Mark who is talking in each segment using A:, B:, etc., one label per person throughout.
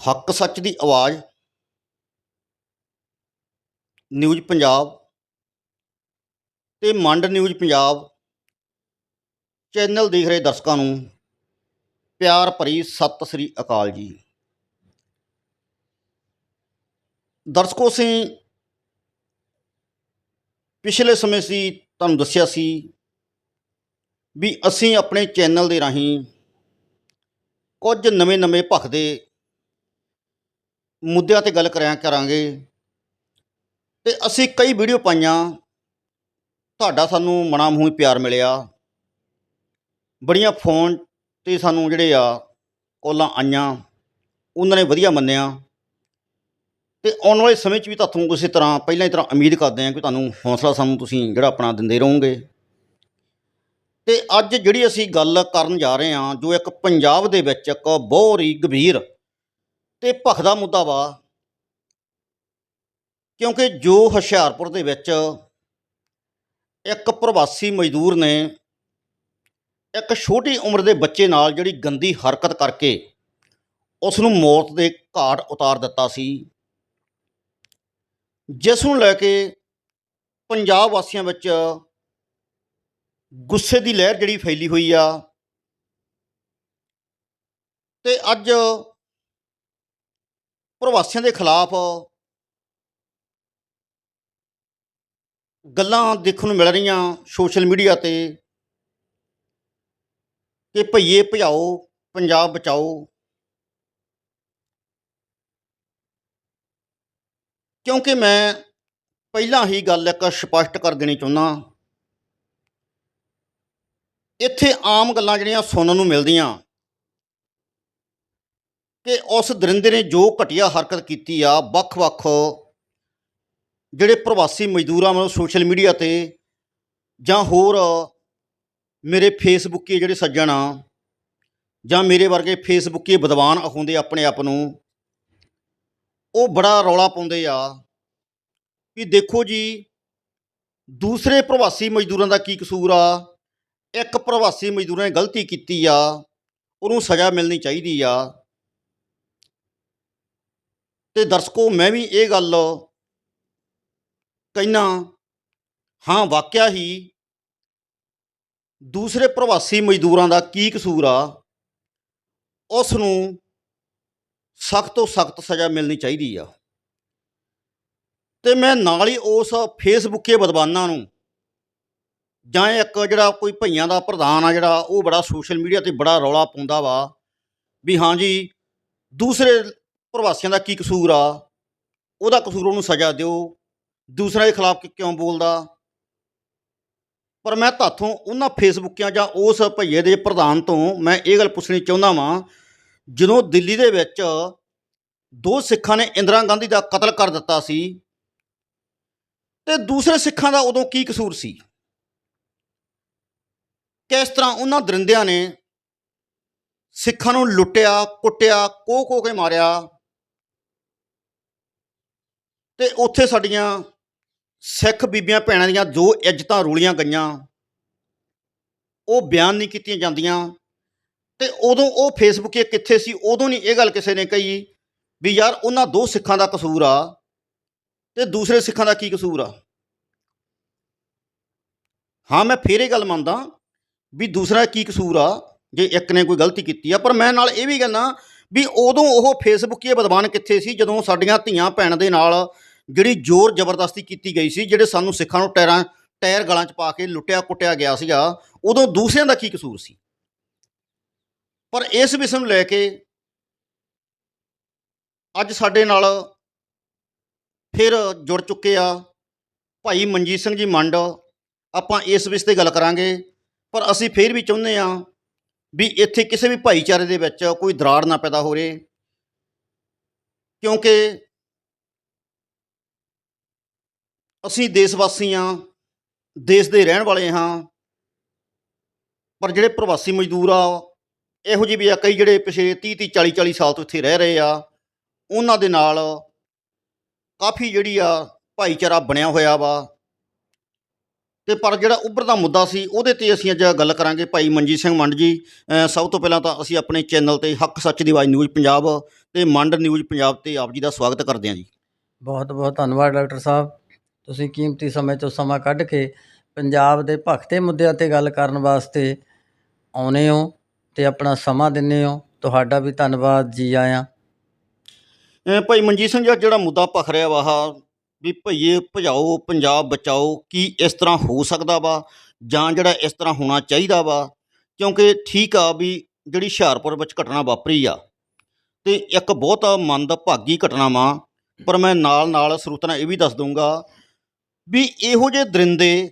A: ਹੱਕ ਸੱਚ ਦੀ ਆਵਾਜ਼, ਨਿਊਜ਼ ਪੰਜਾਬ ਤੇ ਮੰਡ ਨਿਊਜ਼ ਪੰਜਾਬ ਚੈਨਲ ਦੇਖ ਰਹੇ ਦਰਸ਼ਕਾਂ ਨੂੰ, ਪਿਆਰ ਭਰੀ ਸਤਿ ਸ੍ਰੀ ਅਕਾਲ ਜੀ। ਦਰਸ਼ਕੋ, ਅਸੀਂ ਪਿਛਲੇ ਸਮੇਂ ਸੀ, ਤੁਹਾਨੂੰ ਦੱਸਿਆ ਸੀ ਵੀ ਅਸੀਂ ਆਪਣੇ ਚੈਨਲ ਦੇ ਰਾਹੀਂ ਕੁਝ ਨਵੇਂ-ਨਵੇਂ ਭਖਦੇ ਮੁੱਦਿਆਂ ਤੇ ਗੱਲ ਕਰਿਆ ਕਰਾਂਗੇ। ਤੇ ਅਸੀਂ ਕਈ ਵੀਡੀਓ ਪਾਈਆਂ। ਤੁਹਾਡਾ ਸਾਨੂੰ ਮਨਾ ਮੂੰਹ ਪਿਆਰ ਮਿਲਿਆ। ਬੜੀਆਂ ਫੋਨ ਤੇ ਸਾਨੂੰ ਜਿਹੜੇ ਆ, ਕੋਲਾਂ ਆਈਆਂ। ਉਹਨਾਂ ਨੇ ਵਧੀਆ ਮੰਨਿਆ। ਤੇ ਆਉਣ ਵਾਲੇ ਸਮੇਂ 'ਚ ਵੀ ਤੁਹਾਨੂੰ ਕਿਸੇ ਤਰ੍ਹਾਂ, ਪਹਿਲਾਂ ਹੀ ਤਰ੍ਹਾਂ ਉਮੀਦ ਕਰਦੇ ਹਾਂ ਕਿ ਤੁਹਾਨੂੰ ਹੌਸਲਾ ਸਾਨੂੰ ਤੁਸੀਂ ਜਿਹੜਾ ਆਪਣਾ ਦਿੰਦੇ ਰਹੋਗੇ। ਤੇ ਅੱਜ ਜਿਹੜੀ ਅਸੀਂ ਗੱਲ ਕਰਨ ਜਾ ਰਹੇ ਹਾਂ, ਜੋ ਇੱਕ ਪੰਜਾਬ ਦੇ ਵਿੱਚ ਇੱਕ ਬਹੁਤ ਹੀ ਗੰਭੀਰ ਤੇ ਭਖਦਾ ਮੁੱਦਾ ਵਾ। ਕਿਉਂਕਿ ਜੋ ਹੁਸ਼ਿਆਰਪੁਰ ਦੇ ਵਿੱਚ ਇੱਕ ਪ੍ਰਵਾਸੀ ਮਜ਼ਦੂਰ ਨੇ ਇੱਕ ਛੋਟੀ ਉਮਰ ਦੇ ਬੱਚੇ ਨਾਲ ਜਿਹੜੀ ਗੰਦੀ ਹਰਕਤ ਕਰਕੇ ਉਸ ਨੂੰ ਮੌਤ ਦੇ ਘਾਟ ਉਤਾਰ ਦਿੱਤਾ ਸੀ। ਜਿਸ ਨੂੰ ਲੈ ਕੇ ਪੰਜਾਬ ਵਾਸੀਆਂ ਵਿੱਚ ਗੁੱਸੇ ਦੀ ਲਹਿਰ ਜਿਹੜੀ ਫੈਲੀ ਹੋਈ ਆ। ਤੇ ਅੱਜ ਪ੍ਰਵਾਸੀਆਂ ਦੇ ਖਿਲਾਫ ਗੱਲਾਂ ਦੇਖਣ ਨੂੰ ਮਿਲ ਰਹੀਆਂ ਸੋਸ਼ਲ ਮੀਡੀਆ ਤੇ ਕਿ ਭਈਏ ਭਜਾਓ, ਪੰਜਾਬ ਬਚਾਓ। ਕਿਉਂਕਿ ਮੈਂ ਪਹਿਲਾਂ ਹੀ ਗੱਲ ਇੱਕ ਸਪਸ਼ਟ ਕਰ ਦੇਣੀ ਚਾਹੁੰਦਾ ਇੱਥੇ ਆਮ ਗੱਲਾਂ ਜਿਹੜੀਆਂ ਸੁਣਨ ਨੂੰ ਮਿਲਦੀਆਂ ਕਿ ਉਸ ਦਰਿੰਦੇ ਨੇ ਜੋ ਘਟੀਆ ਹਰਕਤ ਕੀਤੀ ਆ, ਵੱਖ-ਵੱਖ ਜਿਹੜੇ ਪ੍ਰਵਾਸੀ ਮਜ਼ਦੂਰਾਂ ਵੱਲੋਂ ਸੋਸ਼ਲ ਮੀਡੀਆ ਤੇ ਜਾਂ ਹੋਰ ਮੇਰੇ ਫੇਸਬੁੱਕੀ ਜਿਹੜੇ ਸੱਜਣ ਆ, ਜਾਂ ਮੇਰੇ ਵਰਗੇ ਫੇਸਬੁੱਕੀ ਵਿਦਵਾਨ ਅਖਾਉਂਦੇ ਆਪਣੇ ਆਪ ਨੂੰ, ਉਹ ਬੜਾ ਰੌਲਾ ਪਾਉਂਦੇ ਆ ਵੀ ਦੇਖੋ ਜੀ, ਦੂਸਰੇ ਪ੍ਰਵਾਸੀ ਮਜ਼ਦੂਰਾਂ ਦਾ ਕੀ ਕਸੂਰ ਆ? ਇੱਕ ਪ੍ਰਵਾਸੀ ਮਜ਼ਦੂਰਾਂ ਨੇ ਗਲਤੀ ਕੀਤੀ ਆ, ਉਹਨੂੰ ਸਜ਼ਾ ਮਿਲਣੀ ਚਾਹੀਦੀ ਆ। ਤੇ ਦਰਸ਼ਕੋ, ਮੈਂ ਵੀ ਇਹ ਗੱਲ ਕਹਿਣਾ ਹਾਂ, ਵਾਕਿਆ ਹੀ ਦੂਸਰੇ ਪ੍ਰਵਾਸੀ ਮਜ਼ਦੂਰਾਂ ਦਾ ਕੀ ਕਸੂਰ ਆ? ਉਸ ਨੂੰ ਸਖਤ ਤੋਂ ਸਖਤ ਸਜ਼ਾ ਮਿਲਣੀ ਚਾਹੀਦੀ ਆ। ਤੇ ਮੈਂ ਨਾਲ ਹੀ ਉਸ ਫੇਸਬੁੱਕੇ ਵਿਦਵਾਨਾਂ ਨੂੰ ਜਾਂ ਇੱਕ ਜਿਹੜਾ ਕੋਈ ਭਈਆਂ ਦਾ ਪ੍ਰਧਾਨ ਆ, ਜਿਹੜਾ ਉਹ ਬੜਾ ਸੋਸ਼ਲ ਮੀਡੀਆ ਤੇ ਬੜਾ ਰੌਲਾ ਪਾਉਂਦਾ ਵਾ ਵੀ ਹਾਂ ਜੀ, ਦੂਸਰੇ ਪ੍ਰਵਾਸੀਆਂ ਦਾ ਕੀ ਕਸੂਰ ਆ? ਉਹਦਾ ਕਸੂਰ ਉਹਨੂੰ ਸਜ਼ਾ ਦਿਓ। ਦੂਸਰਿਆਂ ਦੇ ਖਿਲਾਫ ਕਿਉਂ ਬੋਲਦਾ? ਪਰ ਮੈਂ ਤੁਹਾਥੋਂ ਉਹਨਾਂ ਫੇਸਬੁੱਕਿਆਂ ਜਾਂ ਉਸ ਭਈਏ ਦੇ ਪ੍ਰਧਾਨ ਤੋਂ ਮੈਂ ਇਹ ਗੱਲ ਪੁੱਛਣੀ ਚਾਹੁੰਦਾ ਵਾਂ, ਜਦੋਂ ਦਿੱਲੀ ਦੇ ਵਿੱਚ ਦੋ ਸਿੱਖਾਂ ਨੇ ਇੰਦਰਾ ਗਾਂਧੀ ਦਾ ਕਤਲ ਕਰ ਦਿੱਤਾ ਸੀ, ਤੇ ਦੂਸਰੇ ਸਿੱਖਾਂ ਦਾ ਉਦੋਂ ਕੀ ਕਸੂਰ ਸੀ? ਕਿਸ ਤਰ੍ਹਾਂ ਉਹਨਾਂ ਦਰਿੰਦਿਆਂ ਨੇ ਸਿੱਖਾਂ ਨੂੰ ਲੁੱਟਿਆ, ਕੁੱਟਿਆ ਕੋਹ ਕੋਹ ਕੇ ਮਾਰਿਆ? ਤੇ ਉੱਥੇ ਸਾਡੀਆਂ ਸਿੱਖ ਬੀਬੀਆਂ ਭੈਣਾਂ ਦੀਆਂ ਜੋ ਇੱਜ਼ਤਾਂ ਰੂਲੀਆਂ ਗਈਆਂ। ਉਹ ਬਿਆਨ ਨਹੀਂ ਕੀਤੀਆਂ ਜਾਂਦੀਆਂ। ਤੇ ਉਦੋਂ ਉਹ ਫੇਸਬੁੱਕੇ ਕਿੱਥੇ ਸੀ, ਉਦੋਂ ਨਹੀਂ ਇਹ ਗੱਲ ਕਿਸੇ ਨੇ ਕਹੀ ਵੀ ਯਾਰ ਉਹਨਾਂ ਦੋ ਸਿੱਖਾਂ ਦਾ ਕਸੂਰ ਆ ਤੇ ਦੂਸਰੇ ਸਿੱਖਾਂ ਦਾ ਕੀ ਕਸੂਰ ਆ। ਹਾਂ, ਮੈਂ ਫੇਰ ਇਹ ਗੱਲ ਮੰਨਦਾ ਵੀ ਦੂਸਰਾ ਕੀ ਕਸੂਰ ਆ, ਜੇ ਇੱਕ ਨੇ ਕੋਈ ਗਲਤੀ ਕੀਤੀ ਆ। ਪਰ ਮੈਂ ਨਾਲ ਇਹ ਵੀ ਕਹਿੰਦਾ ਵੀ ਉਦੋਂ ਉਹ ਫੇਸਬੁੱਕੀਏ ਵਿਦਵਾਨ ਕਿੱਥੇ ਸੀ, ਜਦੋਂ ਸਾਡੀਆਂ ਧੀਆਂ ਭੈਣ ਦੇ ਨਾਲ ਜਿਹੜੀ ਜ਼ੋਰ ਜ਼ਬਰਦਸਤੀ ਕੀਤੀ ਗਈ ਸੀ, ਜਿਹੜੇ ਸਾਨੂੰ ਸਿੱਖਾਂ ਨੂੰ ਟੈਰਾਂ ਟਾਇਰ ਗਲਾਂ 'ਚ ਪਾ ਕੇ ਲੁੱਟਿਆ ਕੁੱਟਿਆ ਗਿਆ ਸੀਗਾ, ਉਦੋਂ ਦੂਸਰਿਆਂ ਦਾ ਕੀ ਕਸੂਰ ਸੀ? ਪਰ ਇਸ ਵਿਸ਼ੇ ਨੂੰ ਲੈ ਕੇ ਅੱਜ ਸਾਡੇ ਨਾਲ ਫਿਰ ਜੁੜ ਚੁੱਕੇ ਆ ਭਾਈ ਮਨਜੀਤ ਸਿੰਘ ਜੀ ਮੰਡ। ਆਪਾਂ ਇਸ ਵਿਸ਼ੇ ਤੇ ਗੱਲ ਕਰਾਂਗੇ, ਪਰ ਅਸੀਂ ਫਿਰ ਵੀ ਚਾਹੁੰਦੇ ਆ ਵੀ ਇੱਥੇ ਕਿਸੇ ਵੀ ਭਾਈਚਾਰੇ ਦੇ ਵਿੱਚ ਕੋਈ ਦਰਾੜ ਨਾ ਪੈਦਾ ਹੋ ਰਹੇ, ਕਿਉਂਕਿ ਅਸੀਂ ਦੇਸ਼ ਵਾਸੀ ਹਾਂ, ਦੇਸ਼ ਦੇ ਰਹਿਣ ਵਾਲੇ ਹਾਂ। ਪਰ ਜਿਹੜੇ ਪ੍ਰਵਾਸੀ ਮਜ਼ਦੂਰ ਆ, ਇਹੋ ਜਿਹੇ ਵੀ ਆ ਕਈ ਜਿਹੜੇ ਪਿਛਲੇ 30 30 40 40 ਸਾਲ ਤੋਂ ਇੱਥੇ ਰਹਿ ਰਹੇ ਆ, ਉਹਨਾਂ ਦੇ ਨਾਲ ਕਾਫੀ ਜਿਹੜੀ ਆ ਭਾਈਚਾਰਾ ਬਣਿਆ ਹੋਇਆ ਵਾ। ਤੇ ਪਰ ਜਿਹੜਾ ਉੱਭਰਦਾ ਮੁੱਦਾ ਸੀ, ਉਹਦੇ ਤੇ ਅਸੀਂ ਅੱਜ ਗੱਲ ਕਰਾਂਗੇ ਭਾਈ ਮਨਜੀਤ ਸਿੰਘ ਮੰਡ ਜੀ। ਸਭ ਤੋਂ ਪਹਿਲਾਂ ਤਾਂ ਅਸੀਂ ਆਪਣੇ ਚੈਨਲ ਤੇ ਹੱਕ, ਸੱਚ ਦੀ ਆਵਾਜ਼ ਨਿਊਜ਼ ਪੰਜਾਬ ਤੇ ਮੰਡ ਨਿਊਜ਼ ਪੰਜਾਬ ਤੇ ਆਪ ਜੀ ਦਾ ਸਵਾਗਤ ਕਰਦੇ ਹਾਂ ਜੀ।
B: ਬਹੁਤ ਬਹੁਤ ਧੰਨਵਾਦ ਡਾਕਟਰ ਸਾਹਿਬ। ਤੁਸੀਂ ਕੀਮਤੀ ਸਮੇਂ 'ਚੋਂ ਸਮਾਂ ਕੱਢ ਕੇ ਪੰਜਾਬ ਦੇ ਭਖਤੇ ਮੁੱਦਿਆਂ ਤੇ ਗੱਲ ਕਰਨ ਵਾਸਤੇ ਆਉਨੇ ਹੋ ਤੇ ਆਪਣਾ ਸਮਾਂ ਦਿੰਦੇ ਹੋ ਤੁਹਾਡਾ ਵੀ ਧੰਨਵਾਦ ਜੀ ਆਇਆਂ।
A: ਅ, ਭਾਈ ਮਨਜੀਤ ਸਿੰਘ ਜੀ ਆਹ ਜਿਹੜਾ ਮੁੱਦਾ ਭਖ ਰਿਹਾ ਵਾ ਆਹ ਵੀ ਭਈਏ ਭਜਾਓ ਪੰਜਾਬ ਬਚਾਓ ਕੀ ਇਸ ਤਰ੍ਹਾਂ ਹੋ ਸਕਦਾ ਵਾ ਜਾਂ ਜਿਹੜਾ ਇਸ ਤਰ੍ਹਾਂ ਹੋਣਾ ਚਾਹੀਦਾ ਵਾ? ਕਿਉਂਕਿ ਠੀਕ ਆ ਵੀ ਜਿਹੜੀ ਹੁਸ਼ਿਆਰਪੁਰ ਵਿੱਚ ਘਟਨਾ ਵਾਪਰੀ ਆ ਤੇ ਇੱਕ ਬਹੁਤ ਮੰਦਭਾਗੀ ਘਟਨਾ ਵਾ ਪਰ ਮੈਂ ਨਾਲ ਨਾਲ ਸਰੋਤਿਆਂ ਨੂੰ ਇਹ ਵੀ ਦੱਸ ਦੂੰਗਾ ਵੀ ਇਹੋ ਜਿਹੇ ਦਰਿੰਦੇ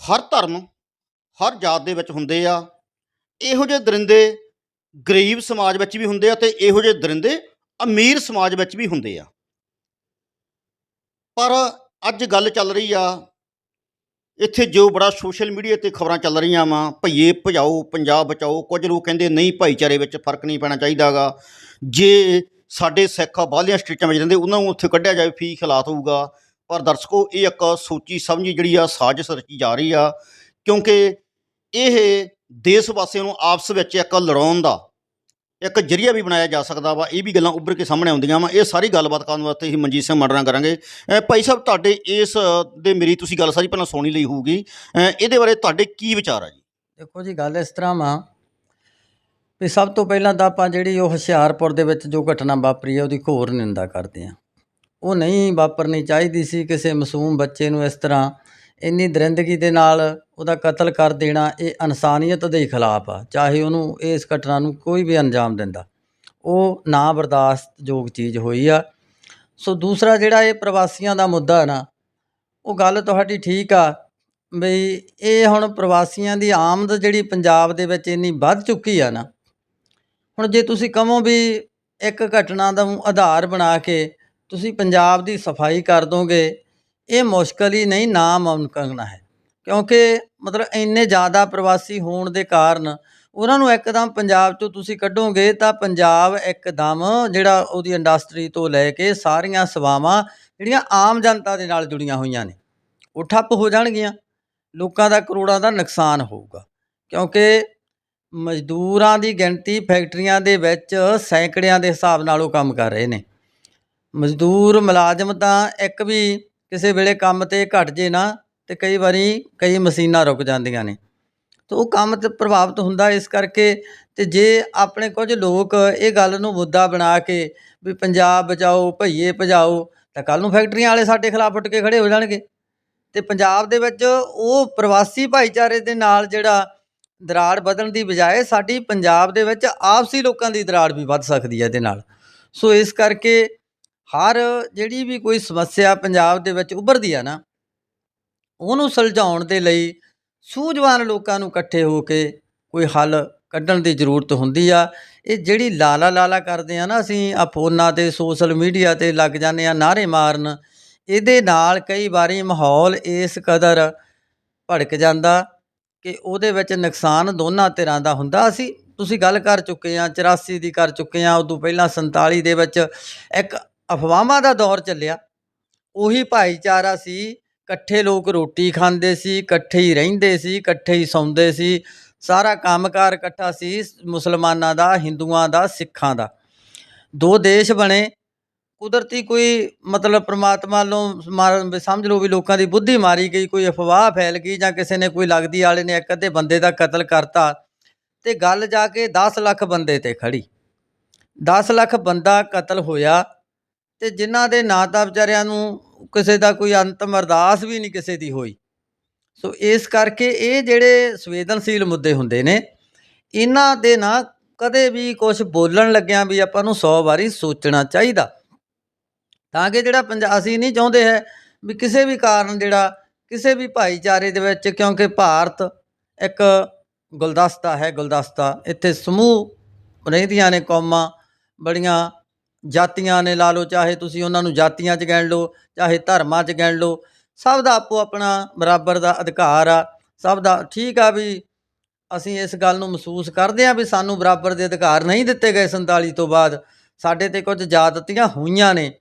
A: ਹਰ ਧਰਮ, ਹਰ ਜਾਤ ਦੇ ਵਿੱਚ ਹੁੰਦੇ ਆ। ਇਹੋ ਜਿਹੇ ਦਰਿੰਦੇ ਗਰੀਬ ਸਮਾਜ ਵਿੱਚ ਵੀ ਹੁੰਦੇ ਆ ਤੇ ਇਹੋ ਜਿਹੇ ਦਰਿੰਦੇ ਅਮੀਰ ਸਮਾਜ ਵਿੱਚ ਵੀ ਹੁੰਦੇ ਆ। ਪਰ ਅੱਜ ਗੱਲ ਚੱਲ ਰਹੀ ਆ, ਇੱਥੇ ਜੋ ਬੜਾ ਸੋਸ਼ਲ ਮੀਡੀਆ ਤੇ ਖਬਰਾਂ ਚੱਲ ਰਹੀਆਂ ਵਾ, ਭਈਏ ਭਜਾਓ, ਪੰਜਾਬ ਬਚਾਓ, ਕੁਝ ਲੋਕ ਕਹਿੰਦੇ ਨਹੀਂ ਭਾਈਚਾਰੇ ਵਿੱਚ ਫ਼ਰਕ ਨਹੀਂ ਪੈਣਾ ਚਾਹੀਦਾਗਾ ਜੇ ਸਾਡੇ ਸਿੱਖ ਬਾਹਲੀਆਂ ਸਟੇਟਾਂ ਵਿੱਚ ਰਹਿੰਦੇ, ਉਹਨਾਂ ਨੂੰ ਉੱਥੇ ਕੱਢਿਆ ਜਾਵੇ ਫੀ ਖਿਲਾਫ ਹੋਊਗਾ। ਪਰ ਦਰਸ਼ਕੋ, ਇਹ ਇੱਕ ਸੋਚੀ ਸਮਝੀ ਜਿਹੜੀ ਆ, ਸਾਜ਼ਿਸ਼ ਰਚੀ ਜਾ ਰਹੀ ਆ, ਕਿਉਂਕਿ ਇਹ ਦੇਸ਼ ਵਾਸੀਆਂ ਨੂੰ ਆਪਸ ਵਿੱਚ ਇੱਕ ਲੜਾਉਣ ਦਾ, ਇੱਕ ਜਰੀਆ ਵੀ ਬਣਾਇਆ ਜਾ ਸਕਦਾ ਵਾ, ਇਹ ਵੀ ਗੱਲਾਂ ਉੱਭਰ ਕੇ ਸਾਹਮਣੇ ਆਉਂਦੀਆਂ ਵਾ, ਇਹ ਸਾਰੀ ਗੱਲਬਾਤ ਕਰਨ ਵਾਸਤੇ ਹੀ ਮਨਜੀਤ ਸਿੰਘ ਮਰਨਾ ਕਰਾਂਗੇ। ਭਾਈ ਸਾਹਿਬ, ਤੁਹਾਡੇ ਇਸ ਦੇ ਮੇਰੀ ਤੁਸੀਂ ਗੱਲ ਸਾਰੀ ਪਹਿਲਾਂ ਸੁਣੀ ਲਈ ਹੋਊਗੀ। ਇਹਦੇ ਬਾਰੇ ਤੁਹਾਡੇ ਕੀ ਵਿਚਾਰ ਆ ਜੀ?
B: ਦੇਖੋ ਜੀ, ਗੱਲ ਇਸ ਤਰ੍ਹਾਂ ਵਾ ਵੀ ਸਭ ਤੋਂ ਪਹਿਲਾਂ ਤਾਂ ਆਪਾਂ ਜਿਹੜੀ ਉਹ ਹੁਸ਼ਿਆਰਪੁਰ ਦੇ ਵਿੱਚ ਜੋ ਘਟਨਾ ਵਾਪਰੀ ਹੈ ਉਹਦੀ ਘੋਰ ਨਿੰਦਾ ਕਰਦੇ ਹਾਂ ਉਹ ਨਹੀਂ ਵਾਪਰਨੀ ਚਾਹੀਦੀ ਸੀ ਕਿਸੇ ਮਾਸੂਮ ਬੱਚੇ ਨੂੰ ਇਸ ਤਰ੍ਹਾਂ। ਇੰਨੀ ਦਰਿੰਦਗੀ ਦੇ ਨਾਲ ਉਹਦਾ ਕਤਲ ਕਰ ਦੇਣਾ ਇਹ ਇਨਸਾਨੀਅਤ ਦੇ ਖਿਲਾਫ ਆ, ਚਾਹੇ ਉਹਨੂੰ ਇਸ ਘਟਨਾ ਨੂੰ ਕੋਈ ਵੀ ਅੰਜਾਮ ਦਿੰਦਾ। ਉਹ ਨਾ ਬਰਦਾਸ਼ਤਯੋਗ ਚੀਜ਼ ਹੋਈ ਆ। ਸੋ ਦੂਸਰਾ ਜਿਹੜਾ ਇਹ ਪ੍ਰਵਾਸੀਆਂ ਦਾ ਮੁੱਦਾ ਨਾ, ਉਹ ਗੱਲ ਤੁਹਾਡੀ ਠੀਕ ਆ ਬਈ ਇਹ ਹੁਣ ਪ੍ਰਵਾਸੀਆਂ ਦੀ ਆਮਦ ਜਿਹੜੀ ਪੰਜਾਬ ਦੇ ਵਿੱਚ ਇੰਨੀ ਵੱਧ ਚੁੱਕੀ ਆ ਨਾ, ਹੁਣ ਜੇ ਤੁਸੀਂ ਕਹੋ ਵੀ ਇੱਕ ਘਟਨਾ ਦਾ ਆਧਾਰ ਬਣਾ ਕੇ ਤੁਸੀਂ ਪੰਜਾਬ ਦੀ ਸਫ਼ਾਈ ਕਰ ਦੋਗੇ, ਇਹ ਮੁਸ਼ਕਲ ਹੀ ਨਹੀਂ, ਨਾਮੁਮਕਿਨ ਹੈ। ਕਿਉਂਕਿ ਮਤਲਬ ਇੰਨੇ ਜ਼ਿਆਦਾ ਪ੍ਰਵਾਸੀ ਹੋਣ ਦੇ ਕਾਰਨ ਉਹਨਾਂ ਨੂੰ ਇੱਕਦਮ ਪੰਜਾਬ ਤੋਂ ਤੁਸੀਂ ਕੱਢੋਗੇ ਤਾਂ ਪੰਜਾਬ ਇੱਕਦਮ ਜਿਹੜਾ ਉਹਦੀ ਇੰਡਸਟਰੀ ਤੋਂ ਲੈ ਕੇ ਸਾਰੀਆਂ ਸੇਵਾਵਾਂ ਜਿਹੜੀਆਂ ਆਮ ਜਨਤਾ ਦੇ ਨਾਲ ਜੁੜੀਆਂ ਹੋਈਆਂ ਨੇ, ਉਹ ਠੱਪ ਹੋ ਜਾਣਗੀਆਂ। ਲੋਕਾਂ ਦਾ ਕਰੋੜਾਂ ਦਾ ਨੁਕਸਾਨ ਹੋਊਗਾ। ਕਿਉਂਕਿ ਮਜ਼ਦੂਰਾਂ ਦੀ ਗਿਣਤੀ ਫੈਕਟਰੀਆਂ ਦੇ ਵਿੱਚ ਸੈਂਕੜਿਆਂ ਦੇ ਹਿਸਾਬ ਨਾਲ ਉਹ ਕੰਮ ਕਰ ਰਹੇ ਨੇ। ਮਜ਼ਦੂਰ ਮੁਲਾਜ਼ਮ ਤਾਂ ਇੱਕ ਵੀ ਕਿਸੇ ਵੇਲੇ ਕੰਮ ਤੇ ਘੱਟ ਜੇ ਨਾ ਅਤੇ ਕਈ ਵਾਰੀ ਕਈ ਮਸ਼ੀਨਾਂ ਰੁਕ ਜਾਂਦੀਆਂ ਨੇ। ਤਾਂ ਉਹ ਕੰਮ ਤੇ ਪ੍ਰਭਾਵਿਤ ਹੁੰਦਾ ਇਸ ਕਰਕੇ ਅਤੇ ਜੇ ਆਪਣੇ ਕੁਝ ਲੋਕ ਇਹ ਗੱਲ ਨੂੰ ਮੁੱਦਾ ਬਣਾ ਕੇ ਵੀ ਪੰਜਾਬ ਬਚਾਓ, ਭਈਏ ਭਜਾਓ, ਤਾਂ ਕੱਲ੍ਹ ਨੂੰ ਫੈਕਟਰੀਆਂ ਵਾਲੇ ਸਾਡੇ ਖਿਲਾਫ ਉੱਠ ਕੇ ਖੜ੍ਹੇ ਹੋ ਜਾਣਗੇ। ਅਤੇ ਪੰਜਾਬ ਦੇ ਵਿੱਚ ਉਹ ਪ੍ਰਵਾਸੀ ਭਾਈਚਾਰੇ ਦੇ ਨਾਲ ਜਿਹੜਾ ਦਰਾੜ ਵਧਣ ਦੀ ਬਜਾਏ ਸਾਡੀ ਪੰਜਾਬ ਦੇ ਵਿੱਚ ਆਪਸੀ ਲੋਕਾਂ ਦੀ ਦਰਾੜ ਵੀ ਵੱਧ ਸਕਦੀ ਹੈ ਇਹਦੇ ਨਾਲ। ਸੋ ਇਸ ਕਰਕੇ ਹਰ ਜਿਹੜੀ ਵੀ ਕੋਈ ਸਮੱਸਿਆ ਪੰਜਾਬ ਦੇ ਵਿੱਚ ਉੱਭਰਦੀ ਆ ਨਾ, ਉਹਨੂੰ ਸੁਲਝਾਉਣ ਦੇ ਲਈ ਸੂਝਵਾਨ ਲੋਕਾਂ ਨੂੰ ਇਕੱਠੇ ਹੋ ਕੇ ਕੋਈ ਹੱਲ ਕੱਢਣ ਦੀ ਜ਼ਰੂਰਤ ਹੁੰਦੀ ਆ। ਇਹ ਜਿਹੜੀ ਲਾਲਾ ਲਾਲਾ ਕਰਦੇ ਆ ਨਾ ਅਸੀਂ ਆ ਫੋਨਾਂ ਤੇ, ਸੋਸ਼ਲ ਮੀਡੀਆ ਤੇ ਲੱਗ ਜਾਂਦੇ ਆ ਨਾਰੇ ਮਾਰਨ, ਇਹਦੇ ਨਾਲ ਕਈ ਵਾਰੀ ਮਾਹੌਲ ਇਸ ਕਦਰ ਭੜਕ ਜਾਂਦਾ ਕਿ ਉਹਦੇ ਵਿੱਚ ਨੁਕਸਾਨ ਦੋਨਾਂ ਧਿਰਾਂ ਦਾ ਹੁੰਦਾ ਅਸੀਂ ਤੁਸੀਂ ਗੱਲ ਕਰ ਚੁੱਕੇ ਆ 84 ਦੀ ਕਰ ਚੁੱਕੇ ਆ, ਉਦੋਂ ਪਹਿਲਾਂ 47 ਦੇ ਵਿੱਚ ਇੱਕ ਅਫਵਾਹਾਂ ਦਾ ਦੌਰ ਚੱਲਿਆ। ਉਹੀ ਭਾਈਚਾਰਾ ਸੀ। ਇਕੱਠੇ ਲੋਕ ਰੋਟੀ ਖਾਂਦੇ ਸੀ, ਇਕੱਠੇ ਹੀ ਰਹਿੰਦੇ ਸੀ, ਇਕੱਠੇ ਹੀ ਸੌਂਦੇ ਸੀ। ਸਾਰਾ ਕੰਮਕਾਰ ਇਕੱਠਾ ਸੀ ਮੁਸਲਮਾਨਾਂ ਦਾ, ਹਿੰਦੂਆਂ ਦਾ, ਸਿੱਖਾਂ ਦਾ। ਦੋ ਦੇਸ਼ ਬਣੇ। ਕੁਦਰਤੀ ਕੋਈ ਮਤਲਬ ਪ੍ਰਮਾਤਮਾ ਨੂੰ ਮਾਰ- ਸਮਝ ਲਓ ਵੀ ਲੋਕਾਂ ਦੀ ਬੁੱਧੀ ਮਾਰੀ ਗਈ, ਕੋਈ ਅਫਵਾਹ ਫੈਲ ਗਈ ਜਾਂ ਕਿਸੇ ਨੇ ਕੋਈ ਲੱਗਦੀ ਵਾਲੇ ਨੇ ਇੱਕ ਅੱਧੇ ਬੰਦੇ ਦਾ ਕਤਲ ਕਰਤਾ ਤੇ ਗੱਲ ਜਾ ਕੇ 10 ਲੱਖ ਬੰਦੇ ਤੇ ਖੜੀ। 10 ਲੱਖ ਬੰਦਾ ਕਤਲ ਹੋਇਆ। ਤੇ ਜਿਨ੍ਹਾਂ ਦੇ ਨਾਂ ਤਾਂ ਵਿਚਾਰਿਆਂ ਨੂੰ ਕਿਸੇ ਦਾ ਕੋਈ ਅੰਤਮ ਅਰਦਾਸ ਵੀ ਨਹੀਂ ਕਿਸੇ ਦੀ ਹੋਈ। ਸੋ ਇਸ ਕਰਕੇ ਇਹ ਜਿਹੜੇ ਸੰਵੇਦਨਸ਼ੀਲ ਮੁੱਦੇ ਹੁੰਦੇ ਨੇ, ਇਹਨਾਂ ਦੇ ਨਾ ਕਦੇ ਵੀ ਕੁਝ ਬੋਲਣ ਲੱਗਿਆਂ ਵੀ ਆਪਾਂ ਨੂੰ 100 ਵਾਰੀ ਸੋਚਣਾ ਚਾਹੀਦਾ। ਤਾਂ ਕਿ ਜਿਹੜਾ ਪੰਜਾਬ ਅਸੀਂ ਨਹੀਂ ਚਾਹੁੰਦੇ ਹੈ ਵੀ ਕਿਸੇ ਵੀ ਕਾਰਨ ਜਿਹੜਾ ਕਿਸੇ ਵੀ ਭਾਈਚਾਰੇ ਦੇ ਵਿੱਚ, ਕਿਉਂਕਿ ਭਾਰਤ ਇੱਕ ਗੁਲਦਸਤਾ ਹੈ, ਗੁਲਦਸਤਾ ਇੱਥੇ ਸਮੂਹ ਰਹਿੰਦੀਆਂ ਨੇ ਕੌਮਾਂ, ਬੜੀਆਂ ਜਾਤੀਆਂ ਨੇ ਲਾ ਲਓ, ਚਾਹੇ ਤੁਸੀਂ ਉਹਨਾਂ ਨੂੰ ਜਾਤੀਆਂ 'ਚ ਗਿਣ ਲਓ, ਚਾਹੇ ਧਰਮਾਂ 'ਚ ਗਿਣ ਲਓ, ਸਭ ਦਾ ਆਪੋ ਆਪਣਾ ਬਰਾਬਰ ਦਾ ਅਧਿਕਾਰ ਆ, ਸਭ ਦਾ ਠੀਕ ਆ ਵੀ ਅਸੀਂ ਇਸ ਗੱਲ ਨੂੰ ਮਹਿਸੂਸ ਕਰਦੇ ਹਾਂ ਵੀ ਸਾਨੂੰ ਬਰਾਬਰ ਦੇ ਅਧਿਕਾਰ ਨਹੀਂ ਦਿੱਤੇ ਗਏ 47 ਤੋਂ ਬਾਅਦ, ਸਾਡੇ ਤੇ ਕੁਝ ਜਾਦਤੀਆਂ ਹੋਈਆਂ ਨੇ,